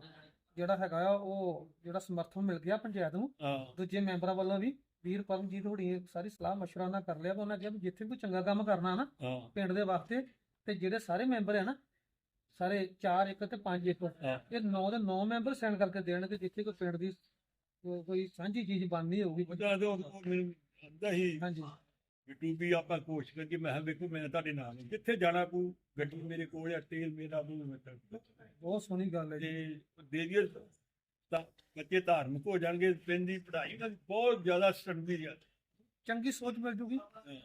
ਜਿਹੜਾ ਹੈਗਾ ਆ ਉਹ ਜਿਹੜਾ ਸਮਰਥਨ ਮਿਲ ਗਿਆ ਪੰਚਾਇਤ ਨੂੰ ਹਾਂ। ਦੂਜੇ ਮੈਂਬਰਾਂ ਵੱਲੋਂ ਵੀ ਵੀਰ ਪਰਮਜੀਤ ਹੋਣੀ ਸਾਰੀ ਸਲਾਹ ਮਸ਼ਵਰਾ ਨਾਲ ਕਰ ਲਿਆ ਵਾ ਉਹਨਾਂ ਕਿਹਾ ਵੀ ਜਿੱਥੇ ਵੀ ਕੋਈ ਚੰਗਾ ਕੰਮ ਕਰਨਾ ਨਾ ਹਾਂ। ਪਿੰਡ ਦੇ ਵਾਸਤੇ ਤੇ ਜਿਹੜੇ ਸਾਰੇ ਮੈਂਬਰ ਆ ਨਾ ਸਾਰੇ 4 ਇੱਕ ਤੇ 5 ਇੱਕ ਹਾਂ। ਇਹ 9 ਦੇ 9 ਮੈਂਬਰ ਸਾਈਨ ਕਰਕੇ ਦੇਣਗੇ ਜਿੱਥੇ ਕੋਈ ਪਿੰਡ ਦੀ ਕੋ- ਕੋਈ ਸਾਂਝੀ ਚੀਜ਼ ਬਣਨੀ ਹੋਊਗੀ। ਉਹਦਾ ਉਹ ਮੈਨੂੰ ਹੀ। ਹਾਂਜੀ। ਵੀ ਆਪਾਂ ਕੋਸ਼ਿਸ਼ ਕਰੀਏ ਮੈਂ ਵੇਖੋ ਮੈਂ ਤੁਹਾਡੇ ਨਾਲ ਹਾਂ। ਜਿੱਥੇ ਜਾਣਾ ਪਊ ਗੱਡੀ ਮੇਰੇ ਕੋਲ ਆ ਤੇਲ ਮੇਰਾ ਬੂ ਮੈਂ ਤਾਂ ਬਹੁਤ ਸੋਹਣੀ ਗੱਲ ਹੈ ਜੀ। ਤੇ ਦੇਵੀਏ ਤਾਂ ਬੱਚੇ ਧਾਰਮਿਕ ਹੋ ਜਾਣਗੇ ਪਿੰਡ ਦੀ ਪੜ੍ਹਾਈ ਨਾਲ ਬਹੁਤ ਜ਼ਿਆਦਾ ਸਟੱਡੀ ਆ। ਚੰਗੀ ਸੋਚ ਮਿਲ ਜੂਗੀ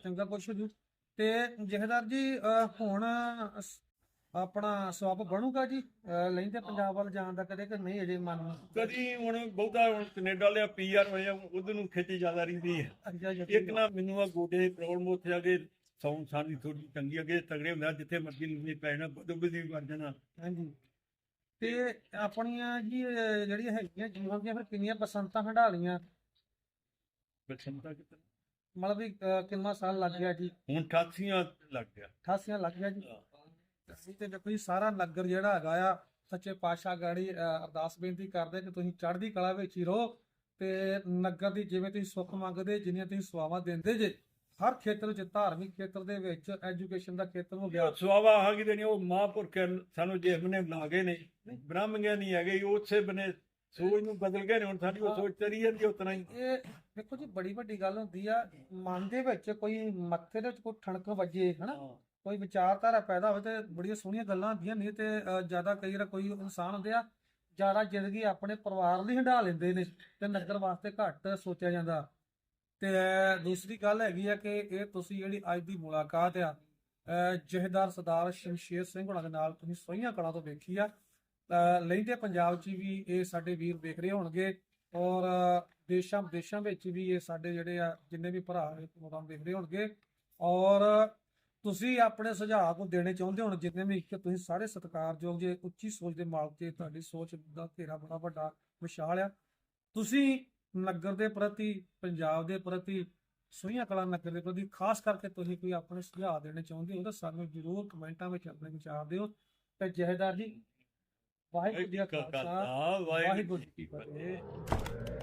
ਚੰਗਾ ਕੁਛ ਹੋ ਜੂ। ਤੇ ਜਹੇਦਾਰ ਜੀ ਅਹ, ਹੁਣ ਸ- ਆਪਣਾ ਸਵਾਪ ਬਣੂਗਾ ਜੀ ਅਹ, ਲੈਂਦੇ ਪੰਜਾਬ ਵੱਲ ਜਾਣ ਦਾ ਕਦੇ ਕਿ ਨਹੀਂ ਅਜੇ ਮਨ ਕਦੀ ਹੁਣ ਬਹੁਤਾ ਹੁਣ ਕੈਨੇਡਾ ਵਾਲਿਆ ਪੀਆਰ ਹੋਇਆ ਉਧਰ ਨੂੰ ਖਿੱਚ ਜ਼ਿਆਦਾ ਰਹਿੰਦੀ ਹੈ। ਇੱਕ ਨਾ ਮੈਨੂੰ ਆ ਗੋਡੇ ਦੀ ਪ੍ਰੋਬਲਮ ਉੱਥੇ ਆ ਕੇ ਸੌਂ ਸਾਡੀ ਥੋੜੀ ਚੰਗੀ ਅੱਗੇ ਤਗੜੇ ਹੁੰਦਾ ਜਿੱਥੇ ਮਰਜ਼ੀ ਨਹੀਂ ਪੈਣਾ ਬਦਬਦੀ ਬਣ ਜਾਣਾ ਹਾਂਜੀ। ਤੇ ਆਪਣੀਆਂ ਜੀ ਅਹ, ਜਿਹੜੀਆਂ ਹੈਗੀਆਂ ਜੀਵਨ ਦੀਆਂ ਫਿਰ ਕਿੰਨੀਆਂ ਬਸੰਤਾਂ ਹੰਡਾ ਲੀਆਂ ਬਸੰਤਾ ਕਿਤੇ ਮਤਲਬ ਵੀ ਅਹ, ਕਿੰਨਾ ਸਾਲ ਲੱਗ ਗਿਆ ਜੀ? ਹੁਣ 88 ਲੱਗ ਗਿਆ। 88 ਲੱਗ ਗਿਆ ਜੀ। ਤੇ ਦੇਖੋ ਜੀ ਸਾਰਾ ਨਗਰ ਜਿਹੜਾ ਹੈਗਾ ਆ ਸੱਚੇ ਪਾਤਸ਼ਾਹ ਗਾੜੀ ਅਰਦਾਸ ਬੇਨਤੀ ਕਰਦੇ ਕਿ ਤੁਸੀਂ ਚੜ੍ਹਦੀ ਕਲਾ ਵਿੱਚ ਹੀ ਰਹੋ ਤੇ ਨਗਰ ਦੀ ਜਿਵੇਂ ਤੁਸੀਂ ਸੁੱਖ ਮੰਗਦੇ ਜਿੰਨੀਆਂ ਤੁਸੀਂ ਸੇਵਾਵਾਂ ਦਿੰਦੇ ਜੇ ਹਰ ਖੇਤਰ ਵਿੱਚ ਧਾਰਮਿਕ ਖੇਤਰ ਦੇ ਵਿੱਚ ਐਜੂਕੇਸ਼ਨ ਦਾ ਖੇਤਰ ਹੋ ਗਿਆ। ਸਵਾਵਾ ਆ ਗਈ ਦੇਣੀ ਉਹ ਮਹਾਂਪੁਰਖ ਸਾਨੂੰ ਜਿਸ ਬਨੇ ਬਣਾ ਗਏ ਨੇ ਬ੍ਰਾਹਮਣੀਆਂ ਨਹੀਂ ਹੈਗੇ ਉਸੇ ਬਨੇ ਸੋਚ ਨੂੰ ਬਦਲ ਗਏ ਨੇ ਹੁਣ ਸਾਡੀ ਉਹ ਸੋਚ ਚਲੀ ਜਾਂਦੀ ਉਤਨਾ ਹੀ। ਇਹ ਦੇਖੋ ਜੀ ਬੜੀ ਵੱਡੀ ਗੱਲ ਹੁੰਦੀ ਆ ਮਨ ਦੇ ਵਿੱਚ ਕੋਈ ਮੱਥੇ ਦੇ ਵਿੱਚ ਕੋਈ ਠਣਕ ਵੱਜੇ ਹਨਾ? ਕੋਈ ਵਿਚਾਰਧਾਰਾ ਪੈਦਾ ਹੋਵੇ ਤੇ ਬੜੀਆਂ ਸੋਹਣੀਆਂ ਗੱਲਾਂ ਹੁੰਦੀਆਂ ਨਹੀਂ ਤੇ ਜ਼ਿਆਦਾ ਕਈ ਵਾਰ ਕੋਈ ਇਨਸਾਨ ਹੁੰਦੇ ਆ ਜ਼ਿਆਦਾ ਜ਼ਿੰਦਗੀ ਆਪਣੇ ਪਰਿਵਾਰ ਲਈ ਹੰਢਾ ਲੈਂਦੇ ਨੇ ਤੇ ਨਗਰ ਵਾਸਤੇ ਘੱਟ ਸੋਚਿਆ ਜਾਂਦਾ। ਤੇ ਦੂਸਰੀ ਗੱਲ ਹੈਗੀ ਆ ਕਿ ਇਹ ਤੁਸੀਂ ਜਿਹੜੀ ਅੱਜ ਦੀ ਮੁਲਾਕਾਤ ਆ ਅਹ, ਸਰਦਾਰ ਸ਼ਮਸ਼ੇਰ ਸਿੰਘ ਹੁਣਾਂ ਦੇ ਨਾਲ ਤੁਸੀਂ ਸੋਹੀਆਂ ਕਲਾਂ ਤੋਂ ਵੇਖੀ ਆ। ਅਹ, ਲਹਿੰਦੇ ਪੰਜਾਬ 'ਚ ਵੀ ਇਹ ਸਾਡੇ ਵੀਰ ਵੇਖ ਰਹੇ ਹੋਣਗੇ ਔਰ ਦੇਸ਼ਾਂ ਵਿਦੇਸ਼ਾਂ ਵਿੱਚ ਵੀ ਇਹ ਸਾਡੇ ਜਿਹੜੇ ਆ ਜਿੰਨੇ ਵੀ ਭਰਾ ਇਹ ਪ੍ਰੋਗਰਾਮ ਦੇਖ ਰਹੇ ਹੋਣਗੇ। ਔਰ ਤੁਸੀਂ ਆਪਣੇ ਸੁਝਾਅ ਕੋ ਦੇਣੇ ਚਾਹੁੰਦੇ ਹੋ ਜਿੰਨੇ ਵੀ ਕਿ ਤੁਸੀਂ ਸਾਰੇ ਸਤਿਕਾਰਯੋਗ ਜੇ ਉੱਚੀ ਸੋਚ ਦੇ ਮਾਲਕ ਤੇ ਤੁਹਾਡੀ ਸੋਚ ਦਾ ਘੇਰਾ ਬੜਾ ਵੱਡਾ ਵਿਸ਼ਾਲ ਆ। ਤੁਸੀਂ ਨਗਰ ਦੇ ਪ੍ਰਤੀ ਪੰਜਾਬ ਦੇ ਪ੍ਰਤੀ ਸੋਹੀਆਂ ਕਲਾ ਨਗਰ ਦੇ ਪ੍ਰਤੀ ਖਾਸ ਕਰਕੇ ਤੁਸੀਂ ਕੋਈ ਆਪਣੇ ਸੁਝਾਅ ਦੇਣੇ ਚਾਹੁੰਦੇ ਹੋ ਤਾਂ ਸਾਨੂੰ ਜ਼ਰੂਰ ਕਮੈਂਟਾਂ ਵਿੱਚ ਆਪਣੇ ਵਿਚਾਰ ਦਿਓ। ਤੇ ਜਹੇਦਾਰ ਜੀ ਵਾਹਿਗੁਰੂ ਜੀ ਕਾ ਖਾਲਸਾ ਵਾਹਿਗੁਰੂ ਜੀ ਕੀ ਫਤਿਹ।